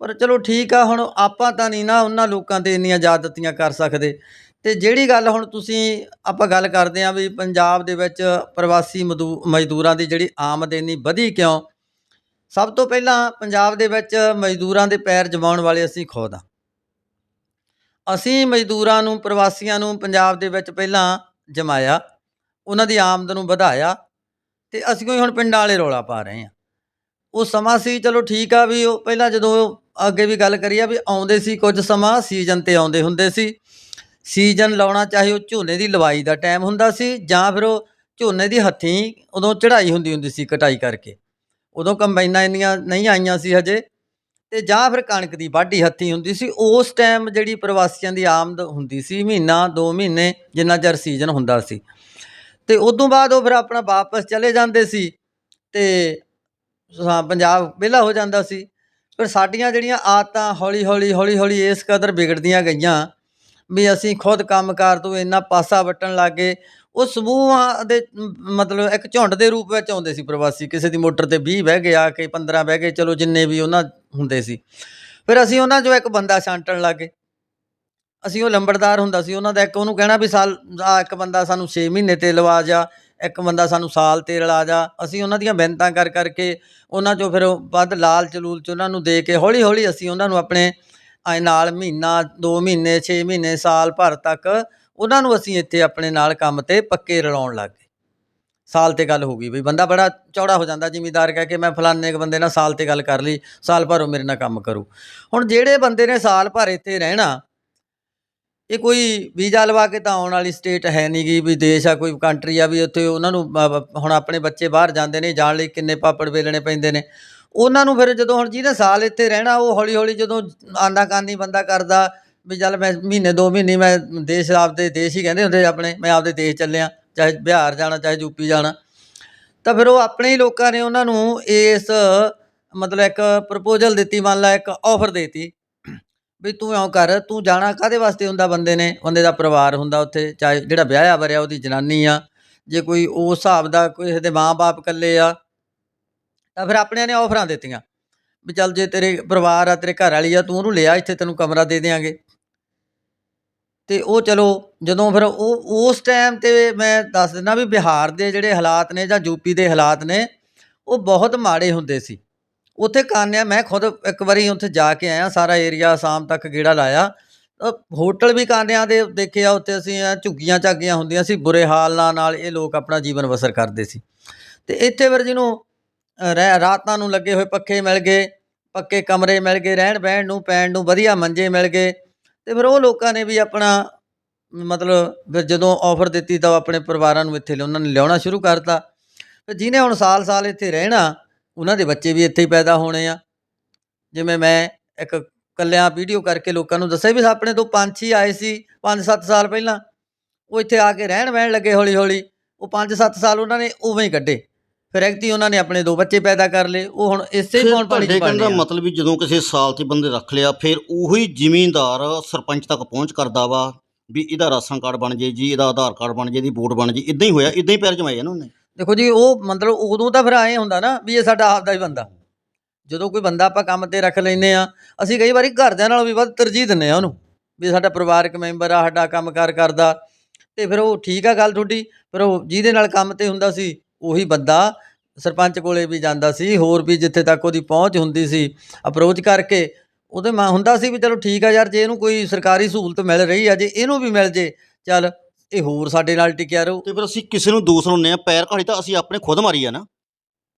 B: ਪਰ ਚਲੋ ਠੀਕ ਆ, ਹੁਣ ਆਪਾਂ ਤਾਂ ਨਹੀਂ ਨਾ ਉਹਨਾਂ ਲੋਕਾਂ ਤੇ ਇੰਨੀਆਂ ਜਾਦਤੀਆਂ ਕਰ ਸਕਦੇ, ਤੇ ਜਿਹੜੀ ਗੱਲ ਹੁਣ ਤੁਸੀਂ ਆਪਾਂ ਗੱਲ ਕਰਦੇ ਆਂ ਵੀ ਪੰਜਾਬ ਦੇ ਵਿੱਚ ਪ੍ਰਵਾਸੀ ਮਦੂ- ਮਜ਼ਦੂਰਾਂ ਦੀ ਜਿਹੜੀ ਆਮਦ ਇੰਨੀ ਵਧੀ ਕਿਉਂ ਸਭ ਤੋਂ ਪਹਿਲਾਂ ਪੰਜਾਬ ਦੇ ਵਿੱਚ ਮਜ਼ਦੂਰਾਂ ਦੇ ਪੈਰ ਜਮਾਉਣ ਵਾਲੇ ਅਸੀਂ ਖੁਦ ਆ ਅਸੀਂ ਮਜ਼ਦੂਰਾਂ ਨੂੰ, ਪ੍ਰਵਾਸੀਆਂ ਨੂੰ ਪੰਜਾਬ ਦੇ ਵਿੱਚ ਪਹਿਲਾਂ ਜਮਾਇਆ, ਉਹਨਾਂ ਦੀ ਆਮਦ ਨੂੰ ਵਧਾਇਆ ਤੇ ਅਸੀਂ ਕੋਈ ਹੁਣ ਪਿੰਡਾਂ ਵਾਲੇ ਰੌਲਾ ਪਾ ਰਹੇ ਹਾਂ। ਉਹ ਸਮਾਂ ਸੀ, ਚਲੋ ਠੀਕ ਆ ਵੀ ਉਹ ਪਹਿਲਾਂ ਜਦੋਂ ਅੱਗੇ ਵੀ ਗੱਲ ਕਰੀ ਆ ਵੀ ਆਉਂਦੇ ਸੀ ਕੁਝ ਸਮਾਂ, ਸੀਜ਼ਨ ਤੇ ਆਉਂਦੇ ਹੁੰਦੇ ਸੀ। ਸੀਜ਼ਨ ਲਾਉਣਾ ਚਾਹੇ ਉਹ ਝੋਨੇ ਦੀ ਲਵਾਈ ਦਾ ਟਾਈਮ ਹੁੰਦਾ ਸੀ ਜਾਂ ਫਿਰ ਉਹ ਝੋਨੇ ਦੀ ਹੱਥੀਂ ਉਦੋਂ ਚੜ੍ਹਾਈ ਹੁੰਦੀ ਹੁੰਦੀ ਸੀ ਕਟਾਈ ਕਰਕੇ। ਉਦੋਂ ਕੰਬਾਈਨਾਂ ਇੰਨੀਆਂ ਨਹੀਂ ਆਈਆਂ ਸੀ ਹਜੇ। ਤੇ ਜਾਂ ਫਿਰ ਕਣਕ ਦੀ ਵਾਢੀ ਹੱਥੀਂ ਹੁੰਦੀ ਸੀ ਉਸ ਟਾਈਮ ਜਿਹੜੀ ਪ੍ਰਵਾਸੀਆਂ ਦੀ ਆਮਦ ਹੁੰਦੀ ਸੀ ਮਹੀਨਾ 2 ਮਹੀਨੇ ਜਿੰਨਾ ਚਿਰ ਸੀਜ਼ਨ ਹੁੰਦਾ ਸੀ। ਤੇ ਉਦੋਂ ਬਾਅਦ ਉਹ ਫਿਰ ਆਪਣਾ ਵਾਪਸ ਚਲੇ ਜਾਂਦੇ ਸੀ ਤੇ ਹਾਂ, ਪੰਜਾਬ ਵਿਹਲਾ ਹੋ ਜਾਂਦਾ ਸੀ। ਪਰ ਸਾਡੀਆਂ ਜਿਹੜੀਆਂ ਆਦਤਾਂ ਹੌਲੀ ਹੌਲੀ ਹੌਲੀ ਹੌਲੀ ਇਸ ਕਦਰ ਵਿਗੜਦੀਆਂ ਗਈਆਂ ਵੀ ਅਸੀਂ ਖੁਦ ਕੰਮਕਾਰ ਤੋਂ ਇੰਨਾ ਪਾਸਾ ਵੱਟਣ ਲੱਗੇ ਉਹ ਸਮੂਹਾਂ ਦੇ, ਮਤਲਬ ਇੱਕ ਝੁੰਡ ਦੇ ਰੂਪ ਵਿੱਚ ਆਉਂਦੇ ਸੀ ਪ੍ਰਵਾਸੀ। ਕਿਸੇ ਦੀ ਮੋਟਰ ਤੇ 20 ਬਹਿ ਗਏ, ਆ ਕੇ 15 ਬਹਿ ਗਏ, ਚਲੋ ਜਿੰਨੇ ਵੀ ਉਹਨਾਂ ਹੁੰਦੇ ਸੀ। ਫਿਰ ਅਸੀਂ ਉਹਨਾਂ 'ਚੋਂ ਇੱਕ ਬੰਦਾ ਛਾਂਟਣ ਲੱਗੇ। ਅਸੀਂ ਉਹ ਲੰਬੜਦਾਰ ਹੁੰਦਾ ਸੀ, ਉਹਨਾਂ ਦਾ ਇੱਕ ਉਹਨੂੰ ਕਹਿਣਾ ਵੀ ਸਾਲ, ਆ ਇੱਕ ਬੰਦਾ ਸਾਨੂੰ 6 ਮਹੀਨੇ ਤੇ ਲਵਾ ਜਾ, ਇੱਕ ਬੰਦਾ ਸਾਨੂੰ ਸਾਲ ਤੇ ਰਲਾ ਜਾ। ਅਸੀਂ ਉਹਨਾਂ ਦੀਆਂ ਬੇਨਤਾਂ ਕਰ ਕਰਕੇ ਉਹਨਾਂ 'ਚੋਂ ਫਿਰ ਉਹ ਵੱਧ ਲਾਲ ਚਲੂਲ 'ਚ ਉਹਨਾਂ ਨੂੰ ਦੇ ਕੇ ਹੌਲੀ ਹੌਲੀ ਅਸੀਂ ਉਹਨਾਂ ਨੂੰ ਆਪਣੇ ਨਾਲ ਮਹੀਨਾ 2 ਮਹੀਨੇ 6 ਮਹੀਨੇ, ਸਾਲ ਭਰ ਤੱਕ ਉਹਨਾਂ ਨੂੰ ਅਸੀਂ ਇੱਥੇ ਆਪਣੇ ਨਾਲ ਕੰਮ ਤੇ ਪੱਕੇ ਰਲਾਉਣ ਲੱਗ ਗਏ। ਸਾਲ ਤੇ ਗੱਲ ਹੋ ਗਈ ਵੀ ਬੰਦਾ ਬੜਾ ਚੌੜਾ ਹੋ ਜਾਂਦਾ, ਜ਼ਿਮੀਦਾਰ ਕਹਿ ਕੇ ਮੈਂ ਫਲਾਨੇ ਕੁ ਬੰਦੇ ਨਾਲ ਸਾਲ ਤੇ ਗੱਲ ਕਰ ਲਈ, ਸਾਲ ਭਰ ਉਹ ਮੇਰੇ ਨਾਲ ਕੰਮ ਕਰੂ। ਹੁਣ ਜਿਹੜੇ ਬੰਦੇ ਨੇ ਸਾਲ ਭਰ ਇੱਥੇ ਰਹਿਣਾ, ਇਹ ਕੋਈ ਵੀਜ਼ਾ ਲਵਾ ਕੇ ਤਾਂ ਆਉਣ ਵਾਲੀ ਸਟੇਟ ਹੈ ਨਹੀਂ ਗੀ, ਵੀ ਦੇਸ਼ ਆ, ਕੋਈ ਕੰਟਰੀ ਆ, ਵੀ ਉੱਥੇ ਉਹਨਾਂ ਨੂੰ ਹੁਣ ਆਪਣੇ ਬੱਚੇ ਬਾਹਰ ਜਾਂਦੇ ਨੇ, ਜਾਣ ਲਈ ਕਿੰਨੇ ਪਾਪੜ ਵੇਲਣੇ ਪੈਂਦੇ ਨੇ। ਉਹਨਾਂ ਨੂੰ ਫਿਰ ਜਦੋਂ ਹੁਣ ਜਿਹਨੇ ਸਾਲ ਇੱਥੇ ਰਹਿਣਾ, ਉਹ ਹੌਲੀ ਹੌਲੀ ਜਦੋਂ ਆਂਦਾ ਕਾਨੀ ਬੰਦਾ ਕਰਦਾ ਵੀ ਚੱਲ ਮੈਂ ਮਹੀਨੇ ਦੋ ਮਹੀਨੇ ਮੈਂ ਦੇਸ਼ ਆਪਦੇ ਦੇਸ਼ ਹੀ ਕਹਿੰਦੇ ਹੁੰਦੇ ਆਪਣੇ, ਮੈਂ ਆਪਦੇ ਦੇਸ਼ ਚੱਲਿਆ, ਚਾਹੇ ਬਿਹਾਰ ਜਾਣਾ, ਚਾਹੇ ਯੂਪੀ ਜਾਣਾ। ਤਾਂ ਫਿਰ ਉਹ ਆਪਣੇ ਹੀ ਲੋਕਾਂ ਨੇ ਉਹਨਾਂ ਨੂੰ ਇਸ, ਮਤਲਬ ਇੱਕ ਪ੍ਰਪੋਜ਼ਲ ਦਿੱਤੀ, ਮੰਨ ਲਾ ਇੱਕ ਆਫਰ ਦੇਤੀ, ਵੀ ਤੂੰ ਇਉਂ ਕਰ, ਤੂੰ ਜਾਣਾ ਕਾਦੇ ਵਾਸਤੇ ਹੁੰਦਾ ਬੰਦੇ ਨੇ? ਬੰਦੇ ਦਾ ਪਰਿਵਾਰ ਹੁੰਦਾ ਉੱਥੇ, ਚਾਹੇ ਜਿਹੜਾ ਵਿਆਹਿਆ ਵਰਿਆ ਉਹਦੀ ਜਨਾਨੀ ਆ, ਜੇ ਕੋਈ ਉਸ ਹਿਸਾਬ ਦਾ ਕੋਈ ਇਹਦੇ ਮਾਂ-ਬਾਪ ਇਕੱਲੇ ਆ, ਤਾਂ ਫਿਰ ਆਪਣਿਆਂ ਨੇ ਆਫਰਾਂ ਦਿੱਤੀਆਂ, ਵੀ ਚੱਲ ਜੇ ਤੇਰੇ ਪਰਿਵਾਰ ਆ, ਤੇਰੇ ਘਰ ਵਾਲੀ ਆ, ਤੂੰ ਉਹਨੂੰ ਲਿਆ, ਇੱਥੇ ਤੈਨੂੰ ਕਮਰਾ ਦੇ ਦੇਾਂਗੇ ਅਤੇ ਉਹ ਚਲੋ ਜਦੋਂ ਫਿਰ ਉਹ, ਉਸ ਟਾਈਮ ਤੇ ਮੈਂ ਦੱਸ ਦਿੰਦਾ ਵੀ ਬਿਹਾਰ ਦੇ ਜਿਹੜੇ ਹਾਲਾਤ ਨੇ ਜਾਂ ਯੂਪੀ ਦੇ ਹਾਲਾਤ ਨੇ, ਉਹ ਬਹੁਤ ਮਾੜੇ ਹੁੰਦੇ ਸੀ। ਉੱਥੇ ਕਾਨਿਆ, ਮੈਂ ਖੁਦ ਇੱਕ ਵਾਰੀ ਉੱਥੇ ਜਾ ਕੇ ਆਇਆ, ਸਾਰਾ ਏਰੀਆ ਸ਼ਾਮ ਤੱਕ ਗੇੜਾ ਲਾਇਆ। ਹੋਟਲ ਵੀ ਕਾਨਿਆਂ ਦੇ ਦੇਖਿਆ, ਉੱਥੇ ਅਸੀਂ ਝੁੱਗੀਆਂ ਝਾਗੀਆਂ ਹੁੰਦੀਆਂ ਸੀ, ਬੁਰੇ ਹਾਲ ਨਾਲ ਇਹ ਲੋਕ ਆਪਣਾ ਜੀਵਨ ਬਸਰ ਕਰਦੇ ਸੀ। ਤੇ ਇੱਥੇ ਫਿਰ ਜਿਹਨੂੰ ਰਹਿ, ਰਾਤਾਂ ਨੂੰ ਲੱਗੇ ਹੋਏ ਪੱਖੇ ਮਿਲ ਗਏ, ਪੱਕੇ ਕਮਰੇ ਮਿਲ ਗਏ ਰਹਿਣ ਬਹਿਣ ਨੂੰ, ਪੈਣ ਨੂੰ ਵਧੀਆ ਮੰਜੇ ਮਿਲ ਗਏ। ਅਤੇ ਫਿਰ ਉਹ ਲੋਕਾਂ ਨੇ ਵੀ ਆਪਣਾ, ਮਤਲਬ ਫਿਰ ਜਦੋਂ ਔਫਰ ਦਿੱਤੀ ਤਾਂ ਉਹ ਆਪਣੇ ਪਰਿਵਾਰਾਂ ਨੂੰ ਇੱਥੇ ਉਹਨਾਂ ਨੇ ਲਿਆਉਣਾ ਸ਼ੁਰੂ ਕਰਤਾ। ਅਤੇ ਜਿਹਨੇ ਹੁਣ ਸਾਲ-ਸਾਲ ਇੱਥੇ ਰਹਿਣਾ, ਉਹਨਾਂ ਦੇ ਬੱਚੇ ਵੀ ਇੱਥੇ ਹੀ ਪੈਦਾ ਹੋਣੇ ਆ। ਜਿਵੇਂ ਮੈਂ ਇੱਕ ਕੱਲਿਆਂ ਵੀਡੀਓ ਕਰਕੇ ਲੋਕਾਂ ਨੂੰ ਦੱਸਿਆ ਵੀ ਆਪਣੇ ਤੋਂ ਪੰਜ ਪੰਛੀ ਆਏ ਸੀ 5-7 ਸਾਲ ਪਹਿਲਾਂ। ਉਹ ਇੱਥੇ ਆ ਕੇ ਰਹਿਣ ਵਹਿਣ ਲੱਗੇ ਹੌਲੀ-ਹੌਲੀ। ਉਹ 5-7 ਸਾਲ ਉਹਨਾਂ ਨੇ ਉਵੇਂ ਹੀ ਕੱਢੇ। ਫਿਰ ਐਕਤੀ ਉਹਨਾਂ ਨੇ ਆਪਣੇ ਦੋ ਬੱਚੇ ਪੈਦਾ ਕਰ ਲਏ ਉਹ ਹੁਣ ਇਸੇ ਪੌਣ ਪਾਣੀ
A: ਦਾ
B: ਬਣਨੇ ਆ
A: ਮਤਲਬ ਵੀ ਜਦੋਂ ਕਿਸੇ ਸਾਲ ਤੇ ਬੰਦੇ ਰੱਖ ਲਿਆ ਫਿਰ ਉਹੀ ਜ਼ਿਮੀਂਦਾਰ ਸਰਪੰਚ ਤੱਕ ਪਹੁੰਚ ਕਰਦਾ ਵਾ ਵੀ ਇਹਦਾ ਰਾਸ਼ਨ ਕਾਰਡ ਬਣ ਜੇ ਜੀ ਇਹਦਾ ਆਧਾਰ ਕਾਰਡ ਬਣ ਜੇ ਇਹਦੀ ਵੋਟ ਬਣ ਜੇ ਇਦਾਂ ਹੀ ਹੋਇਆ ਇਦਾਂ ਹੀ ਪੈਰ ਜਮਾਏ ਇਹਨਾਂ ਨੇ
B: ਦੇਖੋ ਜੀ ਉਹ ਮਤਲਬ ਉਦੋਂ ਤਾਂ ਫਿਰ ਐਂ ਹੁੰਦਾ ਨਾ ਵੀ ਇਹ ਸਾਡਾ ਆਪਦਾ ਹੀ ਬੰਦਾ। ਜਦੋਂ ਕੋਈ ਬੰਦਾ ਆਪਾਂ ਕੰਮ ਤੇ ਰੱਖ ਲੈਨੇ ਆ ਅਸੀਂ ਕਈ ਵਾਰੀ ਘਰਦਿਆਂ ਨਾਲੋਂ ਵੀ ਵੱਧ ਤਰਜੀਹ ਦਿੰਨੇ ਆ ਉਹਨੂੰ ਵੀ ਸਾਡਾ ਪਰਿਵਾਰਕ ਮੈਂਬਰ ਆ ਸਾਡਾ ਕੰਮਕਾਰ ਕਰਦਾ ਤੇ ਫਿਰ ਉਹ ਠੀਕ ਆ ਗੱਲ ਤੁਹਾਡੀ ਫਿਰ ਉਹ ਜਿਹਦੇ ਨਾਲ ਕੰਮ ਤੇ ਹੁੰਦਾ ਸੀ ਉਹੀ ਬੰਦਾ ਸਰਪੰਚ ਕੋਲੇ ਵੀ ਜਾਂਦਾ ਸੀ ਹੋਰ ਵੀ ਜਿੱਥੇ ਤੱਕ ਉਹਦੀ ਪਹੁੰਚ ਹੁੰਦੀ ਸੀ ਅਪਰੋਚ ਕਰਕੇ ਉਹਦੇ ਮਾ ਹੁੰਦਾ ਸੀ ਵੀ ਚਲੋ ਠੀਕ ਆ ਯਾਰ ਜੇ ਇਹਨੂੰ ਕੋਈ ਸਰਕਾਰੀ ਸਹੂਲਤ ਮਿਲ ਰਹੀ ਆ ਜੇ ਇਹਨੂੰ ਵੀ ਮਿਲ ਜੇ ਚੱਲ ਇਹ ਹੋਰ ਸਾਡੇ ਨਾਲ ਟਿਕਿਆ ਰਹੂ।
A: ਤੇ ਫਿਰ ਅਸੀਂ ਕਿਸੇ ਨੂੰ ਦੋਸ਼ ਲਾਉਂਦੇ ਆ ਪੈਰ ਘਾੜੀ ਤਾਂ ਅਸੀਂ ਆਪਣੇ ਖੁਦ ਮਾਰੀ ਆ ਨਾ।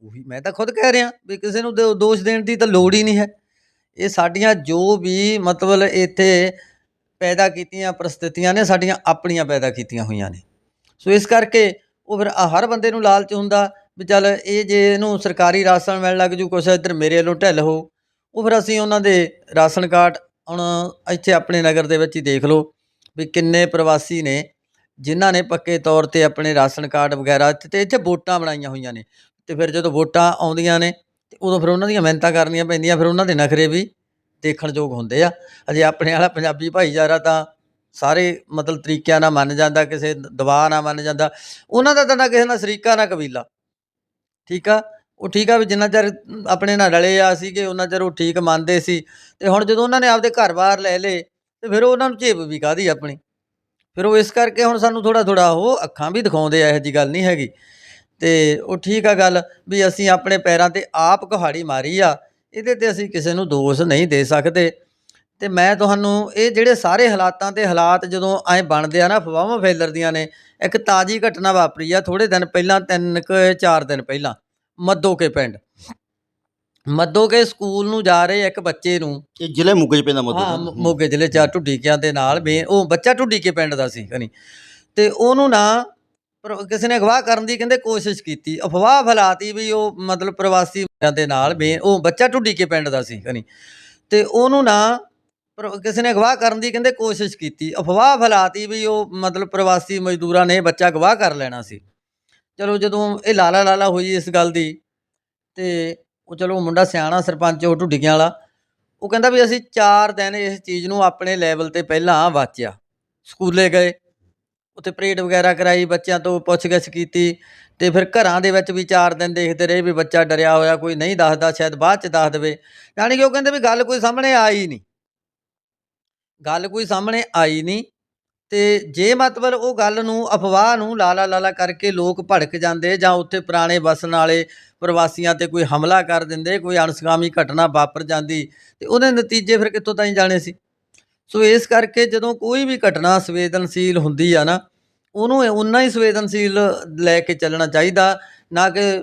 B: ਉਹੀ ਮੈਂ ਤਾਂ ਖੁਦ ਕਹਿ ਰਿਹਾ ਵੀ ਕਿਸੇ ਨੂੰ ਦੋ- ਦੋਸ਼ ਦੇਣ ਦੀ ਤਾਂ ਲੋੜ ਹੀ ਨਹੀਂ ਹੈ। ਇਹ ਸਾਡੀਆਂ ਜੋ ਵੀ ਮਤਲਬ ਇੱਥੇ ਪੈਦਾ ਕੀਤੀਆਂ ਪ੍ਰਸਥਿਤੀਆਂ ਨੇ ਸਾਡੀਆਂ ਆਪਣੀਆਂ ਪੈਦਾ ਕੀਤੀਆਂ ਹੋਈਆਂ ਨੇ। ਸੋ ਇਸ ਕਰਕੇ ਉਹ ਫਿਰ ਹਰ ਬੰਦੇ ਨੂੰ ਲਾਲਚ ਹੁੰਦਾ ਵੀ ਚੱਲ ਇਹ ਜੇ ਇਹਨੂੰ ਸਰਕਾਰੀ ਰਾਸ਼ਨ ਮਿਲਣ ਲੱਗ ਜੂ, ਕੁਛ ਇੱਧਰ ਮੇਰੇ ਵੱਲੋਂ ਢਿੱਲ ਹੋ, ਉਹ ਫਿਰ ਅਸੀਂ ਉਹਨਾਂ ਦੇ ਰਾਸ਼ਨ ਕਾਰਡ ਹੁਣ ਇੱਥੇ ਆਪਣੇ ਨਗਰ ਦੇ ਵਿੱਚ ਹੀ ਦੇਖ ਲਓ ਵੀ ਕਿੰਨੇ ਪ੍ਰਵਾਸੀ ਨੇ, ਜਿਨ੍ਹਾਂ ਨੇ ਪੱਕੇ ਤੌਰ ਤੇ ਆਪਣੇ ਰਾਸ਼ਨ ਕਾਰਡ ਵਗੈਰਾ ਇੱਥੇ ਤੇ ਇੱਥੇ ਵੋਟਾਂ ਬਣਾਈਆਂ ਹੋਈਆਂ ਨੇ, ਤੇ ਫਿਰ ਜਦੋਂ ਵੋਟਾਂ ਆਉਂਦੀਆਂ ਨੇ, ਤੇ ਉਦੋਂ ਫਿਰ ਉਹਨਾਂ ਦੀਆਂ ਮਿਹਨਤਾਂ ਕਰਨੀਆਂ ਪੈਂਦੀਆਂ, ਫਿਰ ਉਹਨਾਂ ਦੇ ਨਖਰੇ ਵੀ ਦੇਖਣ ਯੋਗ ਹੁੰਦੇ ਆ। ਅਜੇ ਆਪਣੇ ਵਾਲਾ ਪੰਜਾਬੀ ਭਾਈਚਾਰਾ ਤਾਂ ਸਾਰੇ ਮਤਲਬ ਤਰੀਕਿਆਂ ਨਾਲ ਮੰਨ ਜਾਂਦਾ, ਕਿਸੇ ਦਬਾਅ ਨਾਲ ਮੰਨ ਜਾਂਦਾ, ਉਹਨਾਂ ਦਾ ਤਾਂ ਨਾ ਕਿਸੇ ਨਾਲ ਸ਼ਰੀਕਾ, ਨਾ ਕਬੀਲਾ। ਠੀਕ ਆ? ਉਹ ਠੀਕ ਆ ਵੀ ਜਿੰਨਾ ਚਿਰ ਆਪਣੇ ਨਾਲ ਰਲੇ ਆ ਸੀਗੇ ਉਹਨਾਂ ਚਿਰ ਉਹ ਠੀਕ ਮੰਨਦੇ ਸੀ। ਤੇ ਹੁਣ ਜਦੋਂ ਉਹਨਾਂ ਨੇ ਆਪਦੇ ਘਰ-ਬਾਰ ਲੈ ਲਏ, ਤੇ ਫਿਰ ਉਹਨਾਂ ਨੂੰ ਝੇਪ ਵੀ ਕਾਹਦੀ ਆਪਣੀ? ਫਿਰ ਉਹ ਇਸ ਕਰਕੇ ਹੁਣ ਸਾਨੂੰ ਥੋੜਾ ਥੋੜਾ ਉਹ ਅੱਖਾਂ ਵੀ ਦਿਖਾਉਂਦੇ ਆ, ਇਹੋ ਜੀ ਗੱਲ ਨਹੀਂ ਹੈਗੀ। ਤੇ ਉਹ ਠੀਕ ਆ ਗੱਲ ਵੀ ਅਸੀਂ ਆਪਣੇ ਪੈਰਾਂ ਤੇ ਆਪ ਕੁਹਾੜੀ ਮਾਰੀ ਆ, ਇਹਦੇ ਤੇ ਅਸੀਂ ਕਿਸੇ ਨੂੰ ਦੋਸ਼ ਨਹੀਂ ਦੇ ਸਕਦੇ। ਤੇ ਮੈਂ ਤੁਹਾਨੂੰ ਇਹ ਜਿਹੜੇ ਸਾਰੇ ਹਾਲਾਤਾਂ ਤੇ ਹਾਲਾਤ ਜਦੋਂ ਐ ਬਣਦੇ ਆ ਨਾ ਅਫਵਾਹਾਂ ਫੈਲਰਦੀਆਂ ਨੇ ਇੱਕ ਤਾਜੀ ਘਟਨਾ ਵਾਪਰੀ ਆ ਥੋੜੇ ਦਿਨ ਪਹਿਲਾਂ ਤਿੰਨ ਕੁ ਚਾਰ ਦਿਨ ਪਹਿਲਾਂ ਮੱਦੋਕੇ ਪਿੰਡ। ਮੱਦੋਕੇ ਸਕੂਲ ਨੂੰ ਜਾ ਰਹੇ ਇੱਕ ਬੱਚੇ ਨੂੰ।
A: ਇਹ ਜ਼ਿਲ੍ਹੇ ਮੁੱਗੇ 'ਚ ਪੈਂਦਾ
B: ਹਾਂ
A: ਮੱਦੂ
B: ਮੋਗੇ ਜ਼ਿਲ੍ਹੇ ਚ ਢੁੱਡੀਕਿਆਂ ਦੇ ਨਾਲ ਮੇ ਉਹ ਬੱਚਾ ਢੁੱਡੀਕੇ ਪਿੰਡ ਦਾ ਸੀ ਕਨੀ। ਤੇ ਉਹਨੂੰ ਨਾ ਪਰ ਕਿਸੇ ਨੇ ਅਗਵਾ ਕਰਨ ਦੀ ਕਹਿੰਦੇ ਕੋਸ਼ਿਸ਼ ਕੀਤੀ। ਅਫਵਾਹ ਫੈਲਾਤੀ ਵੀ ਉਹ ਮਤਲਬ ਪ੍ਰਵਾਸੀ ਮੁੰਡਿਆਂ ਦੇ ਨਾਲ ਮੇ ਉਹ ਬੱਚਾ ਢੁੱਡੀਕੇ ਪਿੰਡ ਦਾ ਸੀ ਕਨੀ। ਤੇ ਉਹਨੂੰ ਨਾ ਪਰ ਕਿਸੇ ਨੇ ਅਗਵਾ ਕਰਨ ਦੀ ਕਹਿੰਦੇ ਕੋਸ਼ਿਸ਼ ਕੀਤੀ। ਅਫਵਾਹ ਫੈਲਾਤੀ ਵੀ ਉਹ ਮਤਲਬ ਪ੍ਰਵਾਸੀ ਮਜ਼ਦੂਰਾਂ ਨੇ ਬੱਚਾ ਅਗਵਾ ਕਰ ਲੈਣਾ ਸੀ। ਚਲੋ ਜਦੋਂ ਇਹ ਲਾਲਾ ਲਾਲਾ ਹੋਈ ਇਸ ਗੱਲ ਦੀ ਤੇ ਉਹ ਚਲੋ ਮੁੰਡਾ ਸਿਆਣਾ ਸਰਪੰਚ, ਉਹ ਢੁੱਡੀਆਂ ਵਾਲਾ, ਉਹ ਕਹਿੰਦਾ ਵੀ ਅਸੀਂ 4 ਦਿਨ ਇਸ ਚੀਜ਼ ਨੂੰ ਆਪਣੇ ਲੈਵਲ ਤੇ ਪਹਿਲਾਂ ਵਾਚਿਆ। ਸਕੂਲੇ ਗਏ, ਉੱਥੇ ਪਰੇਡ ਵਗੈਰਾ ਕਰਾਈ, ਬੱਚਿਆਂ ਤੋਂ ਪੁੱਛਗਿੱਛ ਕੀਤੀ ਤੇ ਫਿਰ ਘਰਾਂ ਦੇ ਵਿੱਚ ਵੀ 4 ਦਿਨ ਦੇਖਦੇ ਰਹੇ ਵੀ ਬੱਚਾ ਡਰਿਆ ਹੋਇਆ, ਕੋਈ ਨਹੀਂ ਦੱਸਦਾ, ਸ਼ਾਇਦ ਬਾਅਦ ਚ ਦੱਸ ਦੇਵੇ। ਯਾਨੀ ਕਿ ਉਹ ਕਹਿੰਦੇ ਵੀ ਗੱਲ ਕੋਈ ਸਾਹਮਣੇ ਆਈ ਨਹੀਂ। ਗੱਲ ਕੋਈ ਸਾਹਮਣੇ ਆਈ ਨਹੀਂ ਤੇ ਜੇ ਮਤਲਬ ਉਹ ਗੱਲ ਨੂੰ, ਅਫਵਾਹ ਨੂੰ ਲਾਲਾ ਲਾਲਾ ਕਰਕੇ ਲੋਕ ਭੜਕ ਜਾਂਦੇ ਜਾਂ ਉੱਥੇ ਪੁਰਾਣੇ ਵਸਣ ਵਾਲੇ ਪ੍ਰਵਾਸੀਆਂ ਤੇ ਕੋਈ ਹਮਲਾ ਕਰ ਦਿੰਦੇ, ਕੋਈ ਅਣਸਗਾਮੀ ਘਟਨਾ ਵਾਪਰ ਜਾਂਦੀ ਤੇ ਉਹਦੇ ਨਤੀਜੇ ਫਿਰ ਕਿੱਥੋਂ ਤਾਈਂ ਜਾਣੇ ਸੀ? ਸੋ ਇਸ ਕਰਕੇ ਜਦੋਂ ਕੋਈ ਵੀ ਘਟਨਾ ਸੰਵੇਦਨਸ਼ੀਲ ਹੁੰਦੀ ਆ ਨਾ, ਉਹਨੂੰ ਉਨਾ ਹੀ ਸੰਵੇਦਨਸ਼ੀਲ ਲੈ ਕੇ ਚੱਲਣਾ ਚਾਹੀਦਾ, ਨਾ ਕਿ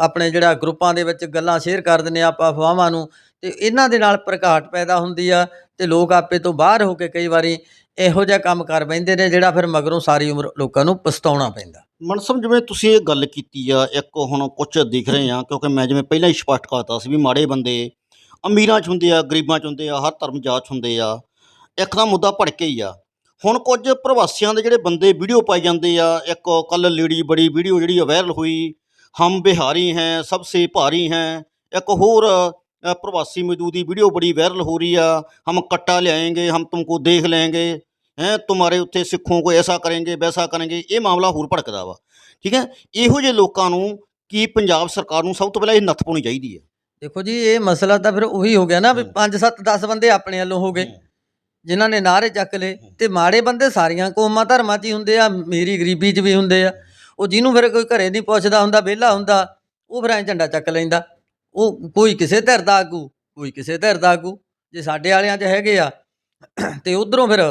B: ਆਪਣੇ ਜਿਹੜਾ ਗਰੁੱਪਾਂ ਦੇ ਵਿੱਚ ਗੱਲਾਂ ਸ਼ੇਅਰ ਕਰ ਦਿੰਦੇ ਆ ਆਪਾਂ ਅਫਵਾਹਾਂ ਨੂੰ ਤੇ ਇਹਨਾਂ ਦੇ ਨਾਲ ਪ੍ਰਕਾਟ ਪੈਦਾ ਹੁੰਦੀ ਆ ਤੇ ਲੋਕ ਆਪੇ ਤੋਂ ਬਾਹਰ ਹੋ ਕੇ ਕਈ ਵਾਰੀ ਇਹੋ ਜਿਹਾ ਕੰਮ ਕਰ ਬੈਂਦੇ ਨੇ ਜਿਹੜਾ ਫਿਰ ਮਗਰੋਂ ਸਾਰੀ ਉਮਰ ਲੋਕਾਂ ਨੂੰ ਪਛਤਾਉਣਾ ਪੈਂਦਾ।
A: ਮਨਸਮ ਜਿਵੇਂ ਤੁਸੀਂ ਇਹ ਗੱਲ ਕੀਤੀ ਆ, ਇੱਕ ਹੁਣ ਕੁਝ ਦਿਖ ਰਹੇ ਆ, ਕਿਉਂਕਿ ਮੈਂ ਜਿਵੇਂ ਪਹਿਲਾਂ ਹੀ ਸਪਸ਼ਟ ਕਰਤਾ ਸੀ ਵੀ ਮਾੜੇ ਬੰਦੇ ਅਮੀਰਾਂ 'ਚ ਹੁੰਦੇ ਆ, ਗਰੀਬਾਂ 'ਚ ਹੁੰਦੇ ਆ, ਹਰ ਧਰਮ ਜਾਤ 'ਚ ਹੁੰਦੇ ਆ, ਇੱਕ ਦਾ ਮੁੱਦਾ ਭੜਕੇ ਹੀ ਆ। ਹੁਣ ਕੁਝ ਪ੍ਰਵਾਸੀਆਂ ਦੇ ਜਿਹੜੇ ਬੰਦੇ ਵੀਡੀਓ ਪਾਈ ਜਾਂਦੇ ਆ, ਇੱਕ ਕੱਲ ਲੇਡੀ ਬੜੀ ਵੀਡੀਓ ਜਿਹੜੀ ਵਾਇਰਲ ਹੋਈ, ਹਮ ਬਿਹਾਰੀ ਹੈ, ਸਭ ਸੇ ਭਾਰੀ ਹੈ, ਇੱਕ ਹੋਰ ਪ੍ਰਵਾਸੀ मजदूर ਦੀ ਵੀਡੀਓ ਬੜੀ ਵਾਇਰਲ ਹੋ ਰਹੀ ਆ। ਹਮ ਕੱਟਾ ਲਿਆਏਗੇ ਹਮ तुमको ਦੇਖ लेंगे ਹੈਂ ਤੁਹਾਰੇ ਉੱਤੇ ਸਿੱਖੋਂ ਕੋ ਐਸਾ ਕਰਨਗੇ ਵੈਸਾ ਕਰਨਗੇ ਇਹ ਮਾਮਲਾ ਹੋਰ ਭੜਕਦਾ ਵਾ। ਠੀਕ ਹੈ? ਇਹੋ ਜਿਹੇ ਲੋਕਾਂ ਨੂੰ ਕੀ ਪੰਜਾਬ ਸਰਕਾਰ ਨੂੰ ਸਭ ਤੋਂ ਪਹਿਲਾਂ ਇਹ ਨੱਥ ਪਾਉਣੀ ਚਾਹੀਦੀ ਹੈ?
B: ਦੇਖੋ ਜੀ ਇਹ ਮਸਲਾ ਤਾਂ ਫਿਰ ਉਹੀ ਹੋ ਗਿਆ ਨਾ ਵੀ 5 7 10 ਬੰਦੇ ਆਪਣੇ ਵੱਲੋਂ ਹੋ ਗਏ ਜਿਨ੍ਹਾਂ ਨੇ ਨਾਰੇ ਚੱਕ ਲਏ ਤੇ ਮਾੜੇ ਬੰਦੇ ਸਾਰੀਆਂ ਕੌਮਾਂ ਧਰਮਾਂ 'ਚ ਹੀ ਹੁੰਦੇ ਆ ਮੇਰੀ ਗਰੀਬੀ 'ਚ ਵੀ ਹੁੰਦੇ ਆ। ਉਹ ਜਿਹਨੂੰ ਫਿਰ ਕੋਈ ਘਰੇ ਨਹੀਂ ਪੁੱਛਦਾ ਹੁੰਦਾ ਵਿਹਲਾ ਹੁੰਦਾ ਉਹ ਫਿਰ ਐਂ ਝੰਡਾ ਚੱਕ ਲੈਂਦਾ। ਉਹ ਕੋਈ ਕਿਸੇ ਧਿਰ ਦਾ ਆਗੂ, ਕੋਈ ਕਿਸੇ ਧਿਰ ਦਾ ਆਗੂ, ਜੇ ਸਾਡੇ ਵਾਲਿਆਂ 'ਚ ਹੈਗੇ ਆ, ਤੇ ਉਧਰੋਂ ਫਿਰ